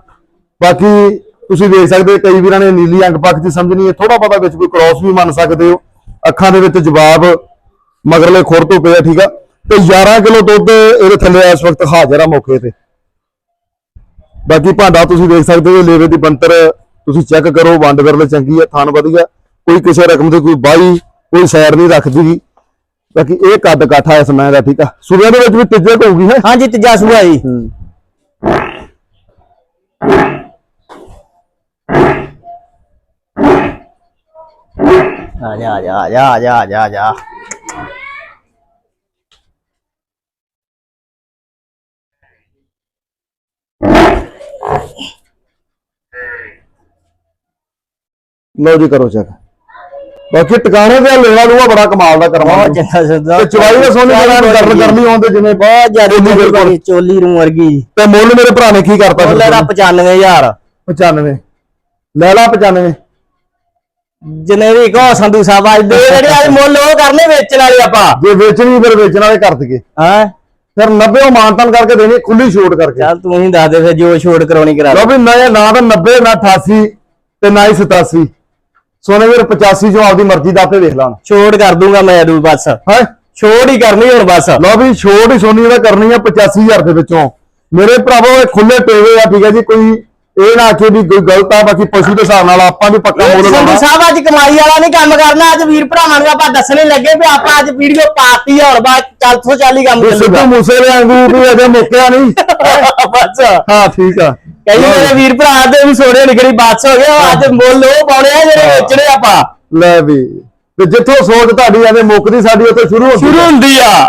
ਬਾਕੀ ਤੁਸੀਂ ਵੇਖ ਸਕਦੇ ਹੋ, ਕਈ ਵੀਰਾਂ ਨੇ ਨੀਲੀ ਅੰਗ ਪੱਖ ਦੀ ਸਮਝਣੀ ਹੈ। ਥੋੜਾ ਬਹੁਤਾ ਵਿੱਚ ਕੋਈ ਕ੍ਰਾਸ ਵੀ ਮੰਨ ਸਕਦੇ ਹੋ। ਅੱਖਾਂ ਦੇ ਵਿੱਚ ਜਵਾਬ ਮਗਰਲੇ ਖੁਰ ਤੋਂ ਪਿਆ ਠੀਕ ਆ? ਤੇ 11 ਕਿਲੋ ਦੁੱਧ ਇਹਦੇ ਥੱਲੇ ਇਸ ਵਕਤ ਹਾਜ਼ਰ ਆ ਮੌਕੇ ਤੇ। ਬਾਕੀ ਭਾਂਡਾ ਤੁਸੀਂ ਦੇਖ ਸਕਦੇ ਹੋ ਲੇਵੇ ਦੀ ਬੰਤਰ ਤੁਸੀਂ ਚੈੱਕ ਕਰੋ ਵੰਡ ਵਰਲੇ ਚੰਗੀ ਆ ਥਣ ਵਧੀਆ। ਕੋਈ ਕਿਸੇ ਰਕਮ ਦੀ ਕੋਈ ਬਾਈ ਕੋਈ ਸਾਈਡ ਨਹੀਂ ਰੱਖਦੀ। ਬਾਕੀ ਇਹ ਕੱਦ ਕਾਠਾ ਇਸ ਮੈਂ ਦਾ ਠੀਕ ਆ? ਸੂਬਿਆਂ ਦੇ ਵਿੱਚ ਵੀ ਤੀਜੇ ਹੋਊਗੀ ਹੈ? ਹਾਂਜੀ ਤੀਜਾ ਸੂਆ ਜੀ ਆ ਜਾ ਆ ਜਾ ਆ ਜਾ ਆ ਜਾ ਆ ਜਾ ਆ ਜਾ ਲਓ ਜੀ ਕਰੋ ਚੈੱਕ। ਬਾਕੀ ਟਿਕਾਣੇ ਤੇ ਲੈਣਾ ਲੂਆ ਬੜਾ ਕਮਾਲ ਦਾ ਕਰਵਾ ਬਹੁਤ ਚੰਗਾ ਸਦਾ ਤੇ ਚਵਾਈ ਦਾ ਸੋਨੀ ਜਿਹੜਾ ਕਰਨ ਕਰਨੀ ਆਉਂਦੇ ਜਿਵੇਂ ਬਹੁਤ ਜ਼ਿਆਦਾ ਚੋਲੀ ਰੂ ਵਰਗੀ। ਤੇ ਮੁੱਲ ਮੇਰੇ ਭਰਾ ਨੇ ਕੀ ਕਰਤਾ ਮੁੱਲ ਇਹਦਾ 95000 95 ਲੈ ਲਾ 95 ਜਨੇਰੀ ਕੋ ਸੰਧੂ ਸਾਹਿਬ ਅੱਜ ਦੇ ਜਿਹੜੇ ਅੱਜ ਮੁੱਲ ਉਹ ਕਰਨੇ ਵੇਚਣ ਵਾਲੇ ਆਪਾਂ। ਜੇ ਵੇਚਣੀ ਫਿਰ ਵੇਚਣ ਵਾਲੇ ਕਰ ਦਈਏ। ਹਾਂ? ਫਿਰ 90 ਉਹ ਮਾਨਤਨ ਕਰਕੇ ਦੇਣੀ ਖੁੱਲੀ ਛੋਟ ਕਰਕੇ। ਚੱਲ ਤੂੰ ਹੀ ਦੱਸ ਦੇ ਫਿਰ ਜੋ ਛੋੜ ਕਰਾਉਣੀ ਕਰਾ ਲਓ ਵੀ ਨਾ ਨਾ ਤਾਂ 90 ਨਾ 88 ਤੇ ਨਾ ਹੀ 87 ਸੋਨੇ ਵੀਰ 85 ਚੋਂ ਆਪਦੀ ਮਰਜ਼ੀ ਦਾ ਆਪੇ ਵੇਖ ਲਾਂ। ਛੋੜ ਕਰ ਦੂੰਗਾ ਮੈਂ ਦੂ ਬਸ। ਹੈ? ਛੋੜ ਹੀ ਕਰਨੀ ਹੁਣ ਬਸ। ਲਓ ਵੀ ਛੋਟ ਹੀ ਸੋਨੀ ਦਾ ਕਰਨੀ ਆ 85000 ਦੇ ਵਿੱਚੋਂ। ਮੇਰੇ ਭਰਾਵੋ ਇਹ ਖੁੱਲੇ ਟੇਵੇ ਆ ਠੀਕ ਹੈ ਜੀ ਕੋਈ ਇਹ ਨਾ ਆਖੇ ਵੀ ਕੋਈ ਗਲਤ ਆ ਬਾਕੀ ਪਸ਼ੂ ਦੇ ਹਿਸਾਬ ਨਾਲ ਆਪਾਂ ਵੀ ਪੱਕਾ ਸੰਧੂ ਲਾਉਣਾ। ਸਾਹਿਬ ਅੱਜ ਕਮਾਈ ਵਾਲਾ ਨਹੀਂ ਕੰਮ ਕਰਨਾ ਅੱਜ ਵੀਰ ਭਰਾਵਾਂ ਨੂੰ ਆਪਾਂ ਦੱਸਣੇ ਲੱਗੇ ਵੀ ਆਪਾਂ ਅੱਜ ਵੀਡੀਓ ਪਾਤੀ ਆ ਹੁਣ ਬਾਅਦ ਚੱਲ ਤੋਂ ਚਾਲੀ ਕੰਮ ਵੀ ਚੱਲੂਗਾ। ਸਿੱਧੂ ਮੂਸੇ ਵਾਂਗੂ ਵੀ ਅਜੇ ਮੁੱਕਿਆ ਨਹੀਂ। [laughs] ਬਸ। ਹਾਂ ਠੀਕ ਆ। ਕਈ ਮੇਰੇ ਵੀਰ ਭਰਾ ਦੇ ਵੀ ਸੋਹਣੇ ਨਿਕਲੀ ਬਾਦਸ਼ ਹੋ ਗਿਆ ਅੱਜ ਮੁੱਲ ਉਹ ਪਾਉਣੇ ਆ ਜਿਹੜੇ ਵੇਚਣੇ ਆਪਾਂ। ਲੈ ਵੀ ਤੇ ਜਿੱਥੋਂ ਸੋਚ ਤੁਹਾਡੀ ਐਵੇਂ ਮੁੱਕਦੀ ਸਾਡੀ ਉੱਥੇ ਸ਼ੁਰੂ ਹੁੰਦੀ ਸ਼ੁਰੂ ਹੁੰਦੀ ਆ।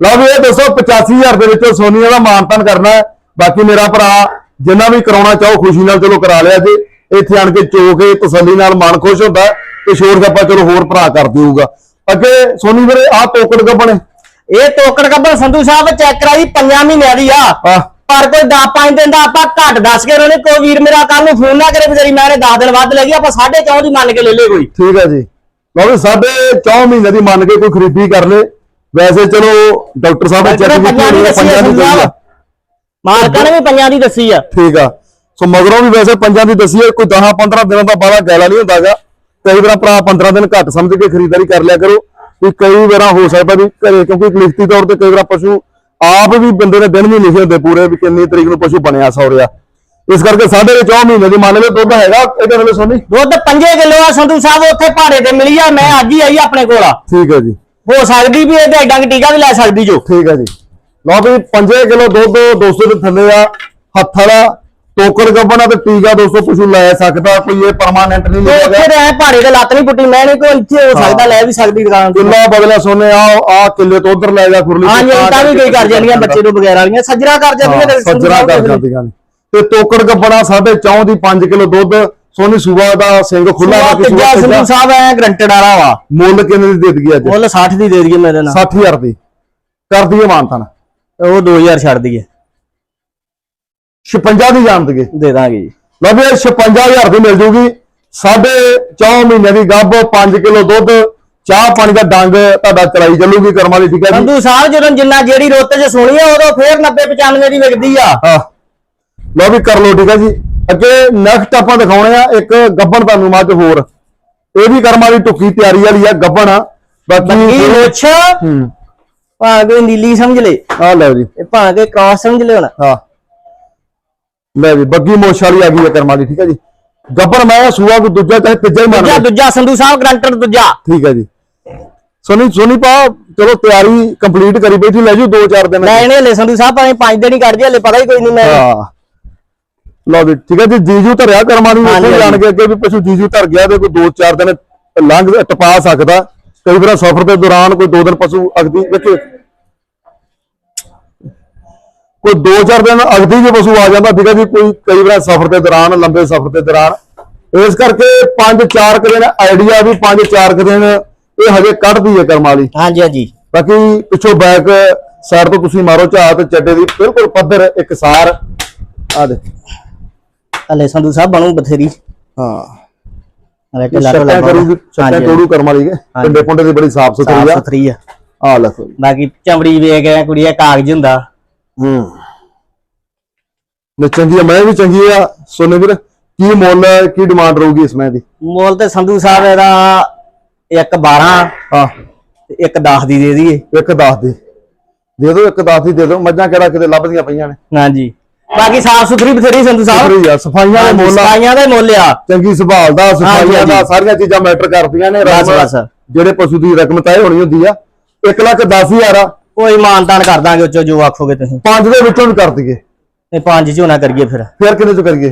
ਲਓ ਵੀ ਇਹ ਦੱਸੋ 85000 ਦੇ ਵਿੱਚੋਂ ਸੋਨੀ ਦਾ ਮਾਨਤਨ ਕਰਨਾ ਬਾਕੀ ਮੇਰਾ ਭਰਾ ਜਿੰਨਾ ਵੀ ਕਰਾਉਣਾ ਚਾਹੋ ਖੁਸ਼ੀ ਨਾਲ ਚਲੋ ਕਰਾ ਲਿਆ ਜੇ। ਇੱਥੇ ਆਣ ਕੇ ਚੋ ਕੇ ਤਸੱਲੀ ਨਾਲ ਮਨ ਖੁਸ਼ ਹੁੰਦਾ ਤੇ ਛੋੜ ਗੱਪਾ ਚਲੋ ਹੋਰ ਭਰਾ ਕਰ ਦਿਊਗਾ। ਅੱਗੇ ਸੋਨੀ ਵੀਰੇ ਆਹ ਟੋਕੜ ਗੱਪਣੇ ਇਹ ਤੋਕੜ ਕੱਬਰ ਸੰਧੂ ਸਾਹਿਬ ਚੈੱਕ ਕਰਾਈ ਪੰਜਾਂ ਮਹੀਨਿਆਂ ਦੀ ਆ। ਪਰ ਕੋਈ 10 ਦਿਨ ਦਾ ਆਪਾਂ ਘੱਟ ਦੱਸ ਕੇ ਉਹਨੇ ਕੋਈ ਵੀਰ ਮੇਰਾ ਕੱਲ ਨੂੰ ਫੋਨ ਨਾ ਕਰੇ ਵਿਚਾਰੀ ਮੈਂ 10 ਦਿਨ ਵੱਧ ਲੈ ਗਈ ਆਪਾਂ 4.5 ਦੀ ਮੰਨ ਕੇ ਲੈ ਲੇ ਕੋਈ। ਠੀਕ ਹੈ ਜੀ। ਲਓ ਵੀ ਸਾਡੇ 4 ਮਹੀਨੇ ਦੀ ਮੰਨ ਕੇ ਕੋਈ ਖਰੀਦੀ ਕਰ ਲੇ। ਵੈਸੇ ਚਲੋ ਡਾਕਟਰ ਸਾਹਿਬ ਨੇ ਚੈੱਕ ਪੰਜਾਂ ਕੀਤੀ ਦੱਸੀ ਆ ਪੰਜਾਂ ਦੀ ਦਈ ਆ। ਮਾਲਕਾਂ ਨੇ ਵੀ ਪੰਜਾਂ ਦੀ ਦੱਸੀ ਆ। ਠੀਕ ਆ। ਸੋ ਮਗਰੋਂ ਵੀ ਵੈਸੇ ਪੰਜਾਂ ਦੀ ਦਸੀ ਹੈ ਕੋਈ 10 15 ਦਿਨਾਂ ਦਾ ਬਾਲਾ ਗੈਲਾ ਨਹੀਂ ਹੁੰਦਾਗਾ। ਕਈ ਵਾਰ ਭਰਾ 15 ਦਿਨ ਘੱਟ ਸਮਝ ਕੇ ਖਰੀਦਦਾਰੀ ਕਰ ਲਿਆ ਕਰੋ। ਵੀ ਕਈ ਵਾਰਾਂ ਹੋ ਸਕਦਾ ਵੀ ਘਰੇ ਕਿਉਂਕਿ ਲਿਖਤੀ ਤੌਰ ਤੇ ਕਈ ਵਾਰ ਪਸ਼ੂ ਆਪ ਵੀ ਬੰਦੇ ਨੇ ਦਿਨ ਵੀ ਲਿਖੇ ਹੁੰਦੇ ਪੂਰੇ ਵੀ ਕਿੰਨੀ ਤਰੀਕ ਨੂੰ ਪਸ਼ੂ ਬਣਿਆ ਸੌਰਿਆ। ਇਸ ਕਰਕੇ ਸਾਡੇ ਦੇ 4 ਮਹੀਨੇ ਦੀ ਮੰਨ ਲਓ ਦੁੱਧ ਹੈਗਾ ਇਹਦੇ ਵੇਲੇ ਸੋਨੀ ਦੁੱਧ 5 ਕਿਲੋ ਆ ਸੰਧੂ ਸਾਹਿਬ ਉੱਥੇ ਪਹਾੜੇ ਤੇ ਮਿਲੀ ਆ ਮੈਂ ਅੱਜ ਹੀ ਆਈ ਆਪਣੇ ਕੋਲ ਆ। ਠੀਕ ਹੈ ਜੀ। ਹੋ ਸਕਦੀ ਵੀ ਇਹ ਤੇ ਐਡਾ ਕੁ ਟੀਕਾ ਵੀ ਲੈ ਸਕਦੀ ਜੋ। ਠੀਕ ਹੈ ਜੀ। ਲਓ ਵੀ 5 ਕਿਲੋ ਦੁੱਧ 200 ਦੇ ਥੱਲੇ ਆ ਹੱਥ ਵਾਲਾ ਟੋਕਰ ਗੱਬਣਾ ਤੇ ਟੀਕਾ 200 ਪਸ਼ੂ ਲੈ ਸਕਦਾ ਕੋਈ ਇਹ ਪਰਮਾਨੈਂਟ ਨਹੀਂ ਉੱਥੇ ਤੇ ਐ ਪਹਾੜੇ ਤੇ ਲੱਤ ਨਹੀਂ ਪੁੱਟੀ ਮੈਂ ਨਹੀਂ ਕੋਈ ਇੱਥੇ ਹੋ ਸਕਦਾ ਲੈ ਵੀ ਸਕਦੀ ਦੁਕਾਨ ਤੋਂ ਕਿੱਲਾ ਬਦਲਿਆ ਸੋਨੇ ਆ ਆ ਕਿੱਲੇ ਤੋਂ ਉਧਰ ਲੈ ਜਾ ਖੁਰਲੀ ਹਾਂਜੀ ਤੋਂ ਤਾਂ ਵੀ ਕਈ ਕਰ ਜਾਂਦੀਆਂ ਬੱਚੇ ਤੋਂ ਬਗੈਰ ਵਾਲੀਆਂ ਸੱਜਰਾ ਕਰ ਜਾਂਦੀਆਂ ਸੰਧੂ ਸੱਜਰਾ ਕਰ ਦੇ ਜਾਂਦੀਆਂ। ਨੇ ਤੇ ਤੋਕੜ ਗੱਬਣਾ 4.5 ਦੀ 5 ਕਿਲੋ ਦੁੱਧ ਸੋਨੀ ਸੂਬਾ ਦਾ ਸਿੰਘ ਖੁੱਲਾ ਬਾਕੀ ਤੀਜਾ ਸੰਧੂ। ਸੂਬਾ ਸਾਹਿਬ ਐ ਗਰੰਟਡ ਵਾਲਾ ਵਾ। ਮੁੱਲ ਕਿੰਨੇ ਦੀ ਦੇ ਦਈਏ ਅੱਜ? ਮੁੱਲ 60 ਦੀ ਦੇ ਦਈਏ ਮੇਰੇ ਨਾਲ। 60000 ਦੀ। ਕਰ ਦਈਏ ਮਾਨਤਨ। ਉਹ 2000 ਛੱਡ ਦਈਏ। 56 ਦੀ ਜਾਣ ਦਈਏ। ਦੇ ਦਾਂਗੇ ਜੀ। ਲਓ ਵੀ ਇਹ 56000 ਦੀ ਮਿਲ ਜੂਗੀ। ਸਾਢੇ 4 ਮਹੀਨੇ ਦੀ ਗੱਭ 5 ਕਿਲੋ ਦੁੱਧ ਚਾਹ ਪਾਣੀ ਦਾ ਡੰਗ ਤੁਹਾਡਾ ਚਲਾਈ ਚੱਲੂਗੀ ਕਰਮ ਵਾਲੀ ਠੀਕ ਹੈ ਜੀ? ਸੰਧੂ ਸਾਹਿਬ ਜਦੋਂ ਜਿੰਨਾ ਜਿਹੜੀ ਰੁੱਤ 'ਚ ਸੁਣੀ ਆ ਉਦੋਂ ਫੇਰ 90 95 ਦੀ ਵਿਕਦੀ ਆ। ਹਾਂ। ਲਓ ਵੀ ਕਰ ਲਓ ਠੀਕ ਹੈ ਜੀ? ਅੱਗੇ ਨੈਕਸਟ ਆਪਾਂ ਦਿਖਾਉਣੇ ਆ ਇੱਕ ਗੱਬਣ ਤੁਹਾਨੂੰ ਮੱਝ ਹੋਰ। ਇਹ ਵੀ ਕਰਮ ਵਾਲੀ ਟੁੱਕੀ ਤਿਆਰੀ ਵਾਲੀ ਆ ਗੱਬਣ ਬਾਕੀ ਇਹ ਮੁੱਛ ਹੂੰ। ਭਾਵੇਂ ਨੀਲੀ ਸਮਝ ਲੈ। ਆ ਲਓ ਜੀ। ਤੇ ਭਾਵੇਂ ਕ੍ਰਾਸ ਸਮਝ ਲੈ ਹੁਣ। ਹਾਂ। ਲੈ ਜੀ ਬੱਗੀ ਮੋਸ਼ ਵਾਲੀ ਆ ਗਈ ਹੈ ਕਰਮ ਵਾਲੀ ਠੀਕ ਹੈ ਜੀ। ਗੱਬਣ ਮੈਂ ਸੂਆ ਕੋ ਦੂਜਾ ਚਾਹੇ ਤੀਜਾ ਹੀ ਦੂਜਾ ਲਓ ਦੂਜਾ ਸੰਧੂ ਸਾਹਿਬ ਗਰੰਟਡ ਦੂਜਾ। ਠੀਕ ਹੈ ਜੀ। ਸੋਨੀ ਸੋਨੀ ਪਾ ਚਲੋ ਤਿਆਰੀ ਕੰਪਲੀਟ ਕਰੀ ਬੈਠੀ ਲੈ ਜੂ 2-4 ਦਿਨ। ਮੈਂ ਇਹਨੇ ਹਲੇ ਸੰਧੂ ਸਾਹਿਬ ਭਾਵੇਂ 5 ਦਿਨ ਹੀ ਕੱਢ ਜੇ ਹਲੇ ਪਤਾ ਹੀ ਕੋਈ ਨਹੀਂ ਮੈਂ। ਹਾਂ। ਲਓ ਵੀ ਠੀਕ ਹੈ ਜੀ ਜੀਜੂ ਧਰਿਆ ਕਰਮਾਂ ਨੂੰ ਉੱਥੇ ਜਾਣ ਕੇ ਅੱਗੇ ਵੀ ਪਸ਼ੂ ਜੀਜੂ ਧਰ ਗਿਆ ਤੇ ਕੋਈ 2-4 ਦਿਨ ਲੰਘ ਟਪਾ ਸਕਦਾ। ਕਈ ਵਾਰ ਸਫ਼ਰ ਦੇ ਦੌਰਾਨ ਕੋਈ 2 ਦਿਨ ਪਸ਼ੂ ਅਗਦੀ ਵੇਖੇ ਕੋਈ 2-4 ਦਿਨ ਅਗਦੀ ਜੇ ਪਸ਼ੂ ਆ ਜਾਂਦਾ ਠੀਕ ਹੈ ਜੀ ਕੋਈ ਕਈ ਵਾਰ ਸਫ਼ਰ ਦੇ ਦੌਰਾਨ ਲੰਬੇ ਸਫ਼ਰ ਦੇ ਦੌਰਾਨ। ਇਸ ਕਰਕੇ 5-4 ਕੁ ਦਿਨ ਆਈਡੀਆ ਵੀ 5-4 ਦਿਨ ਇਹ ਹਜੇ ਕੱਢਦੀ ਹੈ ਕਰਮਾਂ ਵਾਲੀ। ਹਾਂਜੀ ਹਾਂਜੀ। ਬਾਕੀ ਪਿੱਛੋਂ ਬੈਕ ਸਾਈਡ ਤੋਂ ਤੁਸੀਂ ਮਾਰੋ ਝਾਤ ਤੇ ਚੱਡੇ ਦੀ ਬਿਲਕੁਲ ਪੱਧਰ ਇੱਕ ਸਾਰ। ਆ ਦੇ ਹਲੇ ਸੰਧੂ ਸਾਹਿਬ ਬਣੂ ਬਥੇਰੀ। ਹਾਂ। ਹਲੇ ਢਿੱਲਾ ਢਿੱਲਾ ਛੱਟਾਂ ਕਰੂਗੀ ਹਾਂਜੀ, ਤੋੜੂ ਕਰਮ ਵਾਲੀ ਹੈ? ਪਿੰਡੇ ਪੁੰਡੇ ਦੀ ਬੜੀ ਸਾਫ਼ ਸੁਥਰੀ ਸਾਫ਼ ਆ ਸੁਥਰੀ ਆ। ਆ ਲਖੋ ਬਾਕੀ ਚਮੜੀ ਵੇਖ ਗਿਆ ਕੁੜੀਆ ਕਾਗਜ਼ ਹੁੰਦਾ। ਹੂੰ। ਨੇ ਚੰਗੀ ਆ ਮੈਂ ਵੀ ਚੰਗੀ ਆ। ਸੋਨੇ ਵੀਰ ਕੀ ਮੁੱਲ ਕੀ ਡਿਮਾਂਡ ਰਹੂਗੀ ਇਸ ਮੈਂ ਦੀ? ਮੋਲ ਤੇ ਸੰਧੂ ਸਾਹਿਬ ਇਹਦਾ ਇੱਕ 12 ਹਾਂ। ਤੇ ਇੱਕ 10 ਦੀ ਦੇ ਦਈਏ। ਇੱਕ 10 ਦੀ। ਦੇ ਦਿਓ ਇੱਕ 10 ਦੀ ਦੇ ਦਿਓ। ਮੱਝਾਂ ਕਿਹੜਾ ਕਿਤੇ ਲੱਭਦੀਆਂ ਪਈਆਂ ਨੇ? ਹਾਂਜੀ। ਬਾਕੀ ਸਾਫ਼ ਸੁਥਰੀ ਬਥੇਰੀ ਸੰਧੂ ਸਾਹਿਬ। ਸਫਰੀ ਆ ਸਫਾਈਆਂ ਦੇ ਮੁੱਲ ਸਫਾਈਆਂ ਦਾ ਮੁੱਲ ਆ। ਚੰਗੀ ਸੰਭਾਲ ਦਾ ਸਫਾਈਆਂ ਦਾ। ਸਾਰੀਆਂ ਚੀਜ਼ਾਂ ਮੈਟਰ ਕਰਦੀਆਂ ਨੇ। ਬਸ, ਬਸ। ਜਿਹੜੇ ਪਸ਼ੂ ਦੀ ਰਕਮ ਤੈਅ ਹੋਣੀ ਹੁੰਦੀ ਆ 1 ਲੱਖ 10000 ਆ। ਕੋਈ ਮਾਨਤਾਨ ਕਰ ਦਾਂਗੇ ਉੱਚੋ ਜੋ ਆਖੋਗੇ ਤੁਸੀਂ ਪੰਜ ਦੇ ਵਿੱਚੋਂ ਵੀ ਕਰ ਦਈਏ ਤੇ ਪੰਜ ਚੋਂ ਨਾ ਕਰੀਏ ਫਿਰ ਫਿਰ ਕਿੰਨੇ ਚ ਕਰੀਏ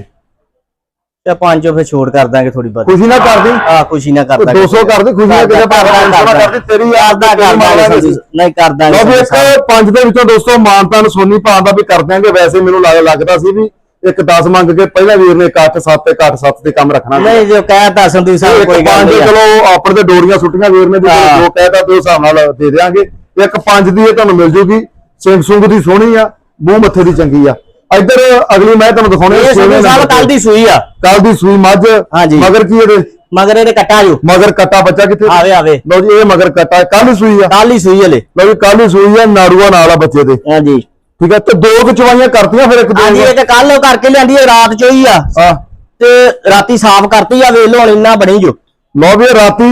ਤੇ ਪੰਜ ਚੋਂ ਫਿਰ ਛੋੜ ਕਰ ਦਾਂਗੇ ਥੋੜੀ ਬਹੁਤ ਖੁਸ਼ੀ ਨਾ ਕਰਦੀ ਆ ਖੁਸ਼ੀ ਨਾ ਕਰ ਦਾਂਗੇ 200 ਕਰਦੀ ਖੁਸ਼ੀ ਨਾਲ ਕਿਹਦੇ ਭਾਵੇਂ 500 ਨਾ ਕਰਦੀ ਤੇਰੀ ਯਾਰ ਦਾ ਕਰ ਦਾਂਗੇ। ਨਹੀਂ ਕਰ ਦਾਂਗੇ ਸਾਹਿਬ। ਇੱਕ ਪੰਜ ਦੇ ਵਿੱਚੋਂ ਦੋਸਤੋ ਮਾਨਤਾਨ ਸੋਨੀ ਭਾਂ ਦਾ ਵੀ ਕਰ ਦਿਆਂਗੇ ਵੈਸੇ ਮੈਨੂੰ ਲੱਗ- ਲੱਗਦਾ ਸੀ ਵੀ ਇੱਕ 10 ਮੰਗ ਕੇ ਪਹਿਲਾਂ ਵੀਰ ਨੇ ਇੱਕ 8 7 ਤੇ 8 7 ਤੇ ਕੰਮ ਰੱਖਣਾ। ਨਹੀਂ ਜੋ ਕਹਿਤਾ ਸੰਧੂ ਸਾਹਿਬ ਕੋਈ ਗੱਲ ਨਹੀਂ। ਚਲੋ ਆਪਣੇ ਤੇ ਡੋਰੀਆਂ ਸੁੱਟੀਆਂ ਵੀਰ ਨੇ। ਜੋ ਕਹਿਤਾ ਤੇ ਉਸ ਹਿਸਾਬ ਨਾਲ ਦੇ ਦਿਆਂਗੇ ਇੱਕ ਪੰਜ ਦੀ ਇਹ ਤੁਹਾਨੂੰ ਮਿਲ ਜੂਗੀ। ਸਿੰਘ ਸੁੰਗ ਦੀ ਸੋਹਣੀ ਆ ਮੂੰਹ ਮੱਥੇ ਦੀ ਚੰਗੀ ਆ। ਇੱਧਰ ਅਗਲੀ ਮੈਂ ਤੁਹਾਨੂੰ ਦਿਖਾਉਣੀ ਇਹ ਸੰਧੂ ਸਾਹਿਬ ਕੱਲ ਦੀ ਸੂਈ ਆ। ਕੱਲ ਦੀ ਸੂਈ ਮੱਝ। ਹਾਂਜੀ। ਮਗਰ ਕੀ ਇਹਦੇ? ਮਗਰ ਇਹਦੇ ਕੱਟਾ ਜੋ। ਮਗਰ ਕੱਟਾ ਬੱਚਾ ਕਿੱਥੇ? ਆਵੇ ਆਵੇ। ਲਓ ਜੀ ਇਹ ਮਗਰ ਕੱਟਾ ਕੱਲ ਹੀ ਸੂਈ ਆ। ਕੱਲ ਹੀ ਸੂਈ ਹਲੇ। ਲਓ ਜੀ ਕੱਲ ਹੀ ਸੂਈ ਆ ਨਾੜੂਆ ਨਾਲ ਆ ਬੱਚੇ ਦੇ। ਹਾਂਜੀ। ਠੀਕ ਆ ਤੇ ਦੋ ਕੁ ਚਵਾਈਆਂ ਕਰਤੀਆਂ ਫਿਰ ਇੱਕ ਦੋ ਹਾਂਜੀ ਇਹ ਤੇ ਕੱਲ ਉਹ ਕਰਕੇ ਲਿਆਂਦੀ ਹੈ ਰਾਤ ਚੋਈ ਆ। ਆ ਤੇ ਰਾਤੀ ਸਾਫ਼ ਕਰਤੀ ਆ ਵੇਖ ਲਓ ਹੁਣ ਇੰਨਾ ਬਣੀ ਜੋ। ਲਓ ਵੀ ਰਾਤੀ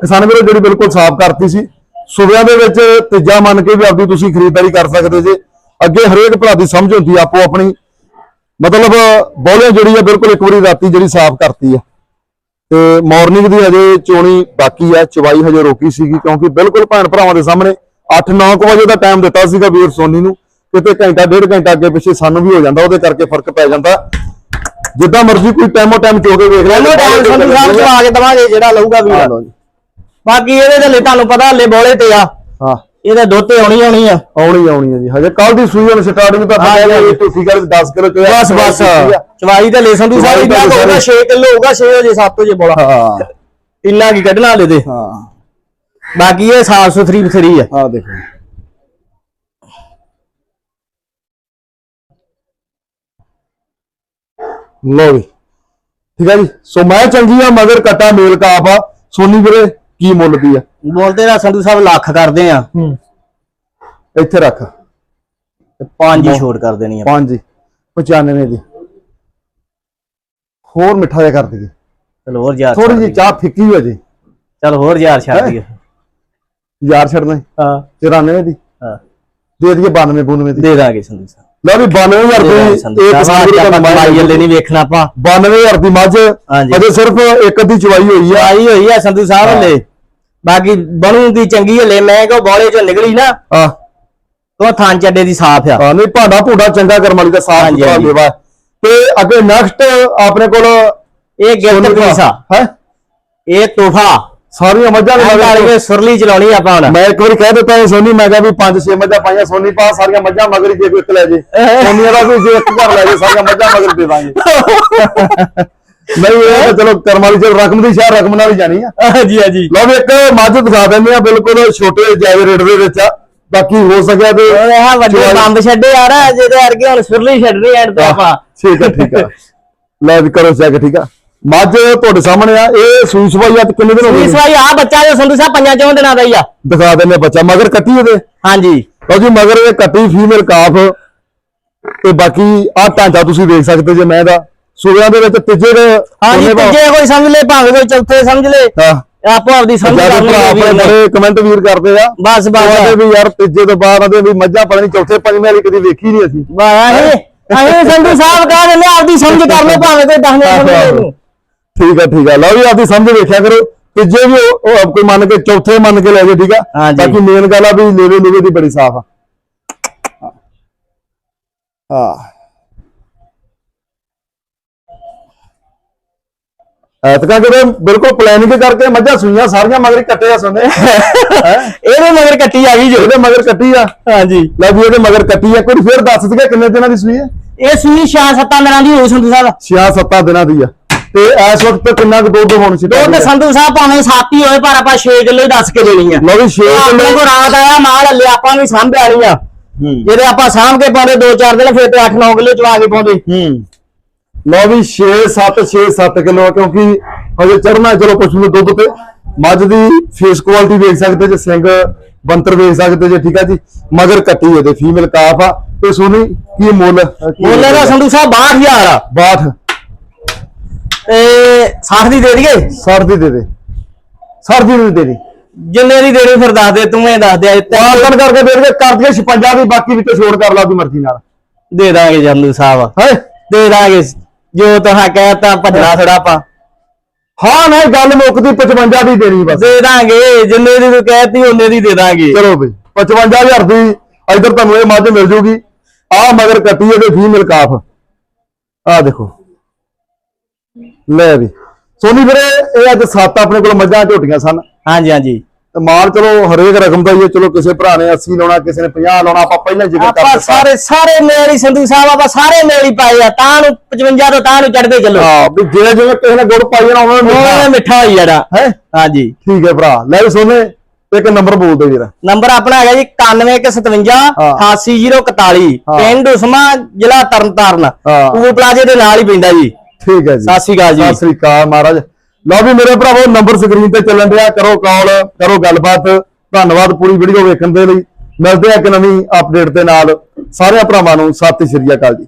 ਕਿਸਾਨ ਵੀਰੋ ਜਿਹੜੀ ਬਿਲਕੁਲ ਸਾਫ਼ ਕਰਤੀ ਸੀ ਸੂਬਿਆਂ ਦੇ ਵਿੱਚ ਤੀਜਾ ਮੰਨ ਕੇ ਵੀ ਆਪਦੀ ਤੁਸੀਂ ਖਰੀਦਦਾਰੀ ਕਰ ਸਕਦੇ ਜੇ। ਅੱਗੇ ਹਰੇਕ ਭਰਾ ਦੀ ਸਮਝ ਹੁੰਦੀ ਆਪੋ ਆਪਣੀ। ਮਤਲਬ ਬੋਲੇ ਜਿਹੜੀ ਆ ਬਿਲਕੁਲ ਇੱਕ ਵਾਰੀ ਰਾਤੀ ਜਿਹੜੀ ਸਾਫ਼ ਕਰਤੀ ਆ। ਤੇ ਮਾਰਨਿੰਗ ਦੀ ਹਜੇ ਚੋਣੀ ਬਾਕੀ ਆ, ਚਵਾਈ ਹਜੇ ਰੋਕੀ ਸੀਗੀ ਕਿਉਂਕਿ ਬਿਲਕੁਲ ਭੈਣ ਭਰਾਵਾਂ ਦੇ ਸਾਹਮਣੇ 8-9 ਵਜੇ ਦਾ ਟਾਈਮ ਦਿੱਤਾ ਸੀਗਾ ਵੀਰ ਸੋਨੀ ਨੂੰ। ਕਿਤੇ ਘੰਟਾ, ਡੇਢ ਘੰਟਾ ਅੱਗੇ ਪਿੱਛੇ ਸਾਨੂੰ ਵੀ ਹੋ ਜਾਂਦਾ, ਉਹਦੇ ਕਰਕੇ ਫ਼ਰਕ ਪੈ ਜਾਂਦਾ। ਜਿੱਦਾਂ ਮਰਜ਼ੀ ਕੋਈ ਟਾਈਮੋ ਟਾਈਮ ਚੋ ਕੇ ਵੇਖ ਲੈ। ਟਾਈਮ ਸੰਧੂ ਸਾਹਿਬ ਚਵਾ ਕੇ ਦਵਾਂਗੇ, ਜਿਹੜਾ ਲਊਗਾ ਵੀ ਲਓ ਬਾਕੀ ਇਹਦੇ ਹਲੇ ਤੁਹਾਨੂੰ ਪਤਾ ਹਲੇ ਬੋਲੇ ਤੇ ਆ। ਹਾਂ। ਇਹਦੇ ਦੁੱਧ ਤੇ ਆਉਣੀ ਆਉਣੀ ਆ। ਆਉਣੀ ਆਉਣੀ ਹੈ ਜੀ। ਹਜੇ ਕੱਲ ਦੀ ਸੂਈ ਹੁਣ ਸਟਾਰਟਿੰਗ ਤਾਂ ਪਤਾ। ਹੈ ਤੁਸੀਂ ਕਰ 10 ਕਿਲੋ ਚੋਇਆ ਬਸ ਬਸ। ਚਵਾਈ ਤੇ ਲੈ ਸੰਧੂ ਸਾਹਿਬ ਇੰਨਾ ਹੋਊਗਾ 6 ਕਿਲੋ ਹੋਊਗਾ 6 ਵਜੇ 7 ਵਜੇ ਬੋਲਾ। ਹਾਂ। ਇੰਨਾ ਕੀ ਕੱਢਣਾ ਹਲੇ ਦੇ ਹਾਂ। ਬਾਕੀ ਇਹ ਸਾਫ਼ ਸੁਥਰੀ ਬਥੇਰੀ ਆ। ਆ ਦੇਖੋ ਲੋ ਵੀ ਠੀਕ ਹੈ ਜੀ। ਸੋ ਮੈਂ ਚੰਗੀ ਆ ਮਗਰ ਕਟਾ ਮੇਲ ਕਾਪ ਆ। ਸੋਨੀ ਵੀਰੇ ਕੀ ਮੁੱਲ ਦੀ ਆ? ਬੋਲਦੇ ਨਾ ਸੰਧੂ ਸਾਹਿਬ ਲੱਖ ਕਰਦੇ ਆ। ਇੱਥੇ ਰੱਖ। ਤੇ ਪੰਜ ਹੀ ਛੋੜ ਕਰ ਦੇਣੀ ਆ। 5 95 ਦੀ। ਹੋਰ ਮਿੱਠਾ ਜਿਹਾ ਕਰ ਦਈਏ। ਚਲ ਹੋਰ ਯਾਰ ਥੋੜੀ ਜਿਹੀ ਚਾਹ ਫਿੱਕੀ ਹੋ ਜੇ। ਚਲ ਹੋਰ ਯਾਰ ਛੱਡ ਹੈਂ? ਦਈਏ। ਯਾਰ ਛੱਡਣਾ ਹਾਂ। 94 ਦੀ। ਹਾਂ। ਦੇ ਦਈਏ 92 92 ਦੀ। ਦੇ ਦਾਂਗੇ ਸੰਧੂ ਸਾਹਿਬ ਲਓ ਵੀ 92000 ਦੇ ਦਾਂਗੇ ਰੁਪਏ ਇਹ ਤੁਹਾਨੂੰ ਕਮਾਈ ਹਲੇ ਨਹੀਂ ਵੇਖਣਾ ਆਪਾਂ। 92000 ਦੀ ਮੱਝ। ਅਜੇ ਸਿਰਫ ਇੱਕ ਅੱਧੀ ਚਵਾਈ ਹੋਈ ਆ। ਆਈ ਹੋਈ ਆ ਸੰਧੂ ਸਾਹਿਬ ਹਲੇ। ਬਾਕੀ ਬਣੂਗੀ ਚੰਗੀ ਹਲੇ ਮੈਂ ਕੋ ਬੋਲੇ ਚੋਂ ਨਿਕਲੀ ਨਾ। ਆ ਤੋ ਥਾਂ ਚੱਡੇ ਦੀ ਸਾਫ਼ ਆ। ਆ ਨਹੀਂ ਭਾਂਡਾ ਭੂਡਾ ਚੰਗਾ ਕਰਮ ਵਾਲੀ ਦਾ ਸਾਫ਼ ਹਾਂਜੀ, ਸੁਥਰਾ ਹਾਂਜੀ। ਦੇਵਾ ਤੇ ਅੱਗੇ ਨੈਕਸਟ ਆਪਣੇ ਕੋਲ ਇਹ ਗਿਫਟ ਪੀਸ ਆ। ਹੈ? ਇਹ ਤੋਹਫਾ। ਸਾਰੀਆਂ ਮੱਝਾਂ ਦੇ ਇਹ ਮਗਰ ਵਾਲੀ ਸੁਰਲੀ ਚਲਾਉਣੀ ਆਪਾਂ ਹੁਣ। ਮੈਂ ਇੱਕ ਵਾਰੀ ਕਹਿ ਦਿੱਤਾ ਸੀ ਸੋਨੀ ਮੈਂ ਕਿਹਾ ਵੀ ਪੰਜ ਛੇ ਮੱਝਾਂ ਪਾਈਆਂ ਸੋਨੀ ਪਾ ਸਾਰੀਆਂ ਮੱਝਾਂ ਮਗਰ ਹੀ ਜੇ ਕੋਈ ਇੱਕ ਲੈ ਜੇ। [laughs] ਸੋਨੀਆਂ ਦਾ ਵੀ ਜੇ ਇੱਕ ਘਰ ਲੈ ਜੇ ਸਾਰੀਆਂ ਮੱਝਾਂ ਮਗਰ ਦੇ ਦਾਂਗੇ। [laughs] ਨਹੀਂ ਇਹ ਤਾਂ ਚਲੋ ਕਰਮ ਵਾਲੀ ਚਲ ਰਕਮ ਦੀ ਸ਼ਹਿਰ ਰਕਮ ਨਾਲ ਹੀ ਜਾਣੀ ਆ। ਹਾਂਜੀ ਹਾਂਜੀ ਲਓ ਵੀ ਇੱਕ ਮੱਝ ਦਿਖਾ ਦਿੰਦੇ ਆ ਬਿਲਕੁਲ ਛੋਟੇ ਜਾਇਜ਼ ਰੇਟ ਦੇ ਵਿੱਚ ਆ ਬਾਕੀ ਹੋ ਸਕਿਆ ਤੇ ਇਹ ਵੱਡੇ ਬੰਬ ਛੱਡੇ ਯਾਰ ਜਿਹਦੇ ਵਰਗੇ ਹੁਣ ਸੁਰਲੀ ਛੱਡਣੀ ਐਂਡ ਤੇ ਆਪਾਂ। ਠੀਕ ਆ ਠੀਕ ਆ। ਲੈ ਵੀ ਕਰੋ ਚੈੱਕ ਠੀਕ ਆ। ਮੱਝ ਤੁਹਾਡੇ ਸਾਹਮਣੇ ਆ ਇਹ ਸੂਈ ਸਵਾਈ ਆ ਤੇ ਕਿੰਨੇ ਦਿਨ ਹੋ ਗਏ? ਵਾਰੀ ਆ ਬੱਚਾ ਜੋ ਸੰਧੂ ਸਾਹਿਬ ਪੰਜਾਂ ਚੌਂ ਦਿਨਾਂ ਦਾ ਹੀ ਆ। ਦਿਖਾ ਦਿੰਦੇ ਬੱਚਾ ਮਗਰ ਕੱਟੀ ਇਹਦੇ ਹਾਂਜੀ ਲਓ ਜੀ ਮਗਰ ਇਹ ਕੱਟੀ ਫੀਮੇਲ ਕਾਫ ਤੇ ਬਾਕੀ ਆ ਢਾਂਚਾ ਤੁਸੀਂ ਦੇਖ ਸਕਦੇ ਜੇ ਮੈਂ ਦਾ। ਸੂਬਿਆਂ ਦੇ ਵਿੱਚ ਤੀਜੇ ਦੇ ਹਾਂਜੀ ਤੀਜੇ ਕੋਈ ਸਮਝ ਲੈ ਭਾਵੇਂ ਕੋਈ ਚੌਥੇ ਸਮਝ ਲੈ। ਹਾਂ। ਆਪੋ ਆਪਦੀ ਸਮਝ ਭਰਾ ਹੋਈ ਆਪਣੇ। ਬੜੇ ਕਮੈਂਟ ਵੀਰ ਕਰਦੇ ਆ। ਬਸ ਬਸ। ਵੀ ਯਾਰ ਤੀਜੇ ਤੋਂ ਬਾਅਦ ਆਦੇ ਵੀ ਮੱਝਾਂ ਪਤਾ ਨਹੀਂ ਚੌਥੇ ਪੰਜਵੇਂ ਵਾਲੀ ਕਦੀ ਵੇਖੀ ਨਹੀਂ ਅਸੀਂ। ਬਾਹਰ ਅਸੀਂ ਸੰਧੂ ਸਾਹਿਬ ਕਹਿ ਦਿੰਦੇ ਆ, ਆਪਦੀ ਸਮਝ ਕਰ ਲਓ ਭਾਵੇਂ ਕੋਈ ਦਸ ਮਿੰਟ ਸਮਝ ਲਓ ਠੀਕ ਆ ਠੀਕ ਆ। ਲਓ ਵੀ ਆਪਦੀ ਸਮਝ ਵੇਖਿਆ ਕਰੋ। ਤੀਜੇ ਵੀ ਉਹ- ਕੋਈ ਮੰਨ ਕੇ ਚੌਥੇ ਮੰਨ ਕੇ ਲੈ ਜੇ ਠੀਕ ਆ। ਬਾਕੀ ਮੇਨ ਗੱਲ ਆ ਵੀ ਲੇਵੇ ਲੇਵੇ ਦੀ ਬੜੀ ਸਾਫ਼ ਆ। ਹਾਂ। ਐਤਕਾਂ ਜਦੋਂ ਬਿਲਕੁਲ ਪਲੈਨਿੰਗ ਕਰਕੇ ਮੱਝਾਂ ਸੂਈਆਂ ਸਾਰੀਆਂ ਮਗਰ ਕੱਟੇ ਆ ਸੁਣੇ [laughs] ਇਹਦੇ ਮਗਰ ਕੱਟੀ ਆ ਗਈ ਜੋ। ਇਹਦੇ ਮਗਰ ਕੱਟੀ ਆ। ਹਾਂਜੀ। ਲੈ ਵੀ ਇਹਦੇ ਮਗਰ ਕੱਟੀ ਆ। ਕੋਈ ਫਿਰ ਦੱਸ ਦਈਏ ਕਿੰਨੇ ਦਿਨਾਂ ਦੀ ਸੂਈ ਹੈ ਇਹ ਸੂਈ ਛੇ ਸੱਤਾਂ ਦਿਨਾਂ ਦੀ ਹੋਈ ਸੰਧੂ ਸਾਹਿਬ। 6-7 ਦਿਨਾਂ ਦੀ ਆ। ਤੇ ਇਸ ਵਕਤ ਕਿੰਨਾ ਕੁ ਦੁੱਧ ਹੋਣ ਸੀ? ਤੇ ਸੰਧੂ ਸਾਹਿਬ ਭਾਵੇਂ ਸੱਤ ਹੀ ਹੋਏ ਪਰ ਆਪਾਂ 6 ਕਿਲੋ ਹੀ ਦੱਸ ਕੇ ਦੇਣੀ ਆ। ਲਓ ਵੀ 6 ਆਪਣੇ ਕਿਲੋ। ਕੋ ਰਾਤ ਆਇਆ ਮਾਲ ਹੱਲੇ ਆਪਾਂ ਵੀ ਸਾਂਭਿਆ ਨਹੀਂ ਆ। ਹੂੰ। ਜਿਹਦੇ ਆਪਾਂ ਸਾਂਭ ਕੇ ਪਾਉਂਦੇ 2-4 ਦਿਨ ਫਿਰ ਤੇ 8-9 ਕਿਲੋ ਚਵਾ ਕੇ ਪਾਉਂਦੇ। ਹੂੰ। ਲਓ ਵੀ 6-7 6-7 ਕਿਲੋ ਕਿਉਂਕਿ ਹਜੇ ਚੜਨਾ ਚਲੋ ਪਸ਼ੂ ਨੂੰ ਦੁੱਧ ਤੇ। ਮੱਝ ਦੀ ਫੇਸ ਕੁਆਲਿਟੀ ਵੇਖ ਸਕਦੇ ਜੇ ਸਿੰਘ ਬੰਤਰ ਵੇਖ ਸਕਦੇ ਜੇ ਠੀਕ ਆ ਜੀ? ਮਗਰ ਕੱਟੀ ਇਹਦੇ ਫੀਮੇਲ ਕਾਫ ਆ। ਤੇ ਸੋਨੀ ਕੀ ਮੁੱਲ? ਮੁੱਲ ਦਾ ਸੰਧੂ ਸਾਹਿਬ 62000 ਆ। 62 ਤੇ 60 ਦੀ ਦੇ ਦਈਏ? 60 ਦੀ ਦੇ ਦੇ। 60 ਦੀ ਦੇ ਦੇ। ਜਿੰਨੇ ਦੀ ਦੇਣੀ ਫਿਰ ਦੱਸ ਦੇ ਤੂੰ ਇਹ ਦੱਸ ਦੇ ਪਾਲਣ ਕਰਕੇ ਦੇ ਦੇ ਕਰ ਦਈਏ 56 ਦੀ ਬਾਕੀ ਵਿੱਚ ਛੋੜ ਕਰ ਲਾ ਦੀ ਮਰਜ਼ੀ ਨਾਲ। ਦੇ ਦਾਂਗੇ ਜੰਦੂ ਸਾਹਿਬ। ਹੈ? ਦੇ ਦਾਂਗੇ। ਜੋ ਤੁਹਾਂ ਕਹਿਤਾ ਭੱਜਣਾ ਥੋੜਾ ਆਪਾਂ। ਹਾਂ ਨਾ ਗੱਲ ਮੁੱਕਦੀ 55 ਦੀ ਦੇਣੀ ਬਸ। ਦੇ ਦਾਂਗੇ ਜਿੰਨੇ ਦੀ ਤੂੰ ਕਹਿਤੀ ਉਹਨੇ ਦੀ ਦੇ ਦਾਂਗੇ। ਚਲੋ ਬਈ 55000 ਦੀ ਇਧਰ ਤੁਹਾਨੂੰ ਇਹ ਮੱਝ ਮਿਲ ਜੂਗੀ। ਆ ਮਗਰ ਕੱਟੀ ਇਹਦੇ ਫੀਮੇਲ ਕਾਫ ਆ ਦੇਖੋ। ਲੈ ਵੀ। ਸੋਨੀ ਵੀਰੇ ਇਹ ਅੱਜ ਸੱਤ ਆਪਣੇ ਕੋਲ ਮੱਝਾਂ ਝੋਟੀਆਂ ਸਨ। ਹਾਂਜੀ ਹਾਂਜੀ। ਤੇ ਮਾਲ ਚਲੋ ਹਰੇਕ ਰਕਮ ਦਾ ਹੀ ਹੈ ਚਲੋ ਕਿਸੇ ਭਰਾ ਨੇ 80 ਲਾਉਣਾ ਕਿਸੇ ਨੇ 50 ਲਾਉਣਾ ਆਪਾਂ ਪਹਿਲਾਂ ਜ਼ਿਕਰ ਕਰ ਆਪਾਂ ਸਾਰੇ ਸਾਰੇ ਮੇਲ ਹੀ ਸੰਧੂ ਸਾਹਿਬ ਆਪਾਂ ਸਾਰੇ ਮੇਲ ਹੀ ਪਾਏ ਆ ਤਾਂ ਨੂੰ 55 ਤੋਂ ਤਾਂ ਨੂੰ ਚੜਦੇ ਚੱਲੋ। ਹਾਂ ਵੀ ਜਿਵੇਂ ਜਿਵੇਂ ਕਿਸੇ ਨੇ ਗੁੜ ਪਾਈ ਜਾਣਾ ਉਹਨਾਂ ਨੂੰ ਮਿੱਠਾ। ਹੋਈ ਜੜਾ ਹੈ ਹਾਂਜੀ। ਠੀਕ ਹੈ ਭਰਾ ਲੈ ਵੀ ਸੋਨੇ ਇੱਕ ਨੰਬਰ ਬੋਲ ਦੇ ਵੀਰ ਨੰਬਰ ਆਪਣਾ ਹੈਗਾ ਜੀ 9157 ਹਾਂ। 88041 ਹਾਂ। ਪਿੰਡ ਉਸਮਾ ਜ਼ਿਲ੍ਹਾ ਤਰਨਤਾਰਨ। ਉਹ ਪਲਾਜ਼ੇ ਦੇ ਨਾਲ ਹੀ ਪੈਂਦਾ ਜੀ। ਠੀਕ ਹੈ ਜੀ। ਸਤਿ ਸ਼੍ਰੀ ਅਕਾਲ ਜੀ। ਸਤਿ ਸ੍ਰੀ ਅਕਾਲ ਮਹਾਰਾਜ। ਲਓ ਵੀ ਮੇਰੇ ਭਰਾਵੋ ਨੰਬਰ ਸਕਰੀਨ ਤੇ ਚੱਲਣ ਰਿਹਾ ਕਰੋ ਕਾਲ ਕਰੋ ਗੱਲਬਾਤ। ਧੰਨਵਾਦ ਪੂਰੀ ਵੀਡੀਓ ਵੇਖਣ ਦੇ ਲਈ। ਮਿਲਦੇ ਆ ਇੱਕ ਨਵੀਂ ਅਪਡੇਟ ਦੇ ਨਾਲ। ਸਾਰਿਆਂ ਭਰਾਵਾਂ ਨੂੰ ਸਤਿ ਸ਼੍ਰੀ ਅਕਾਲ ਜੀ।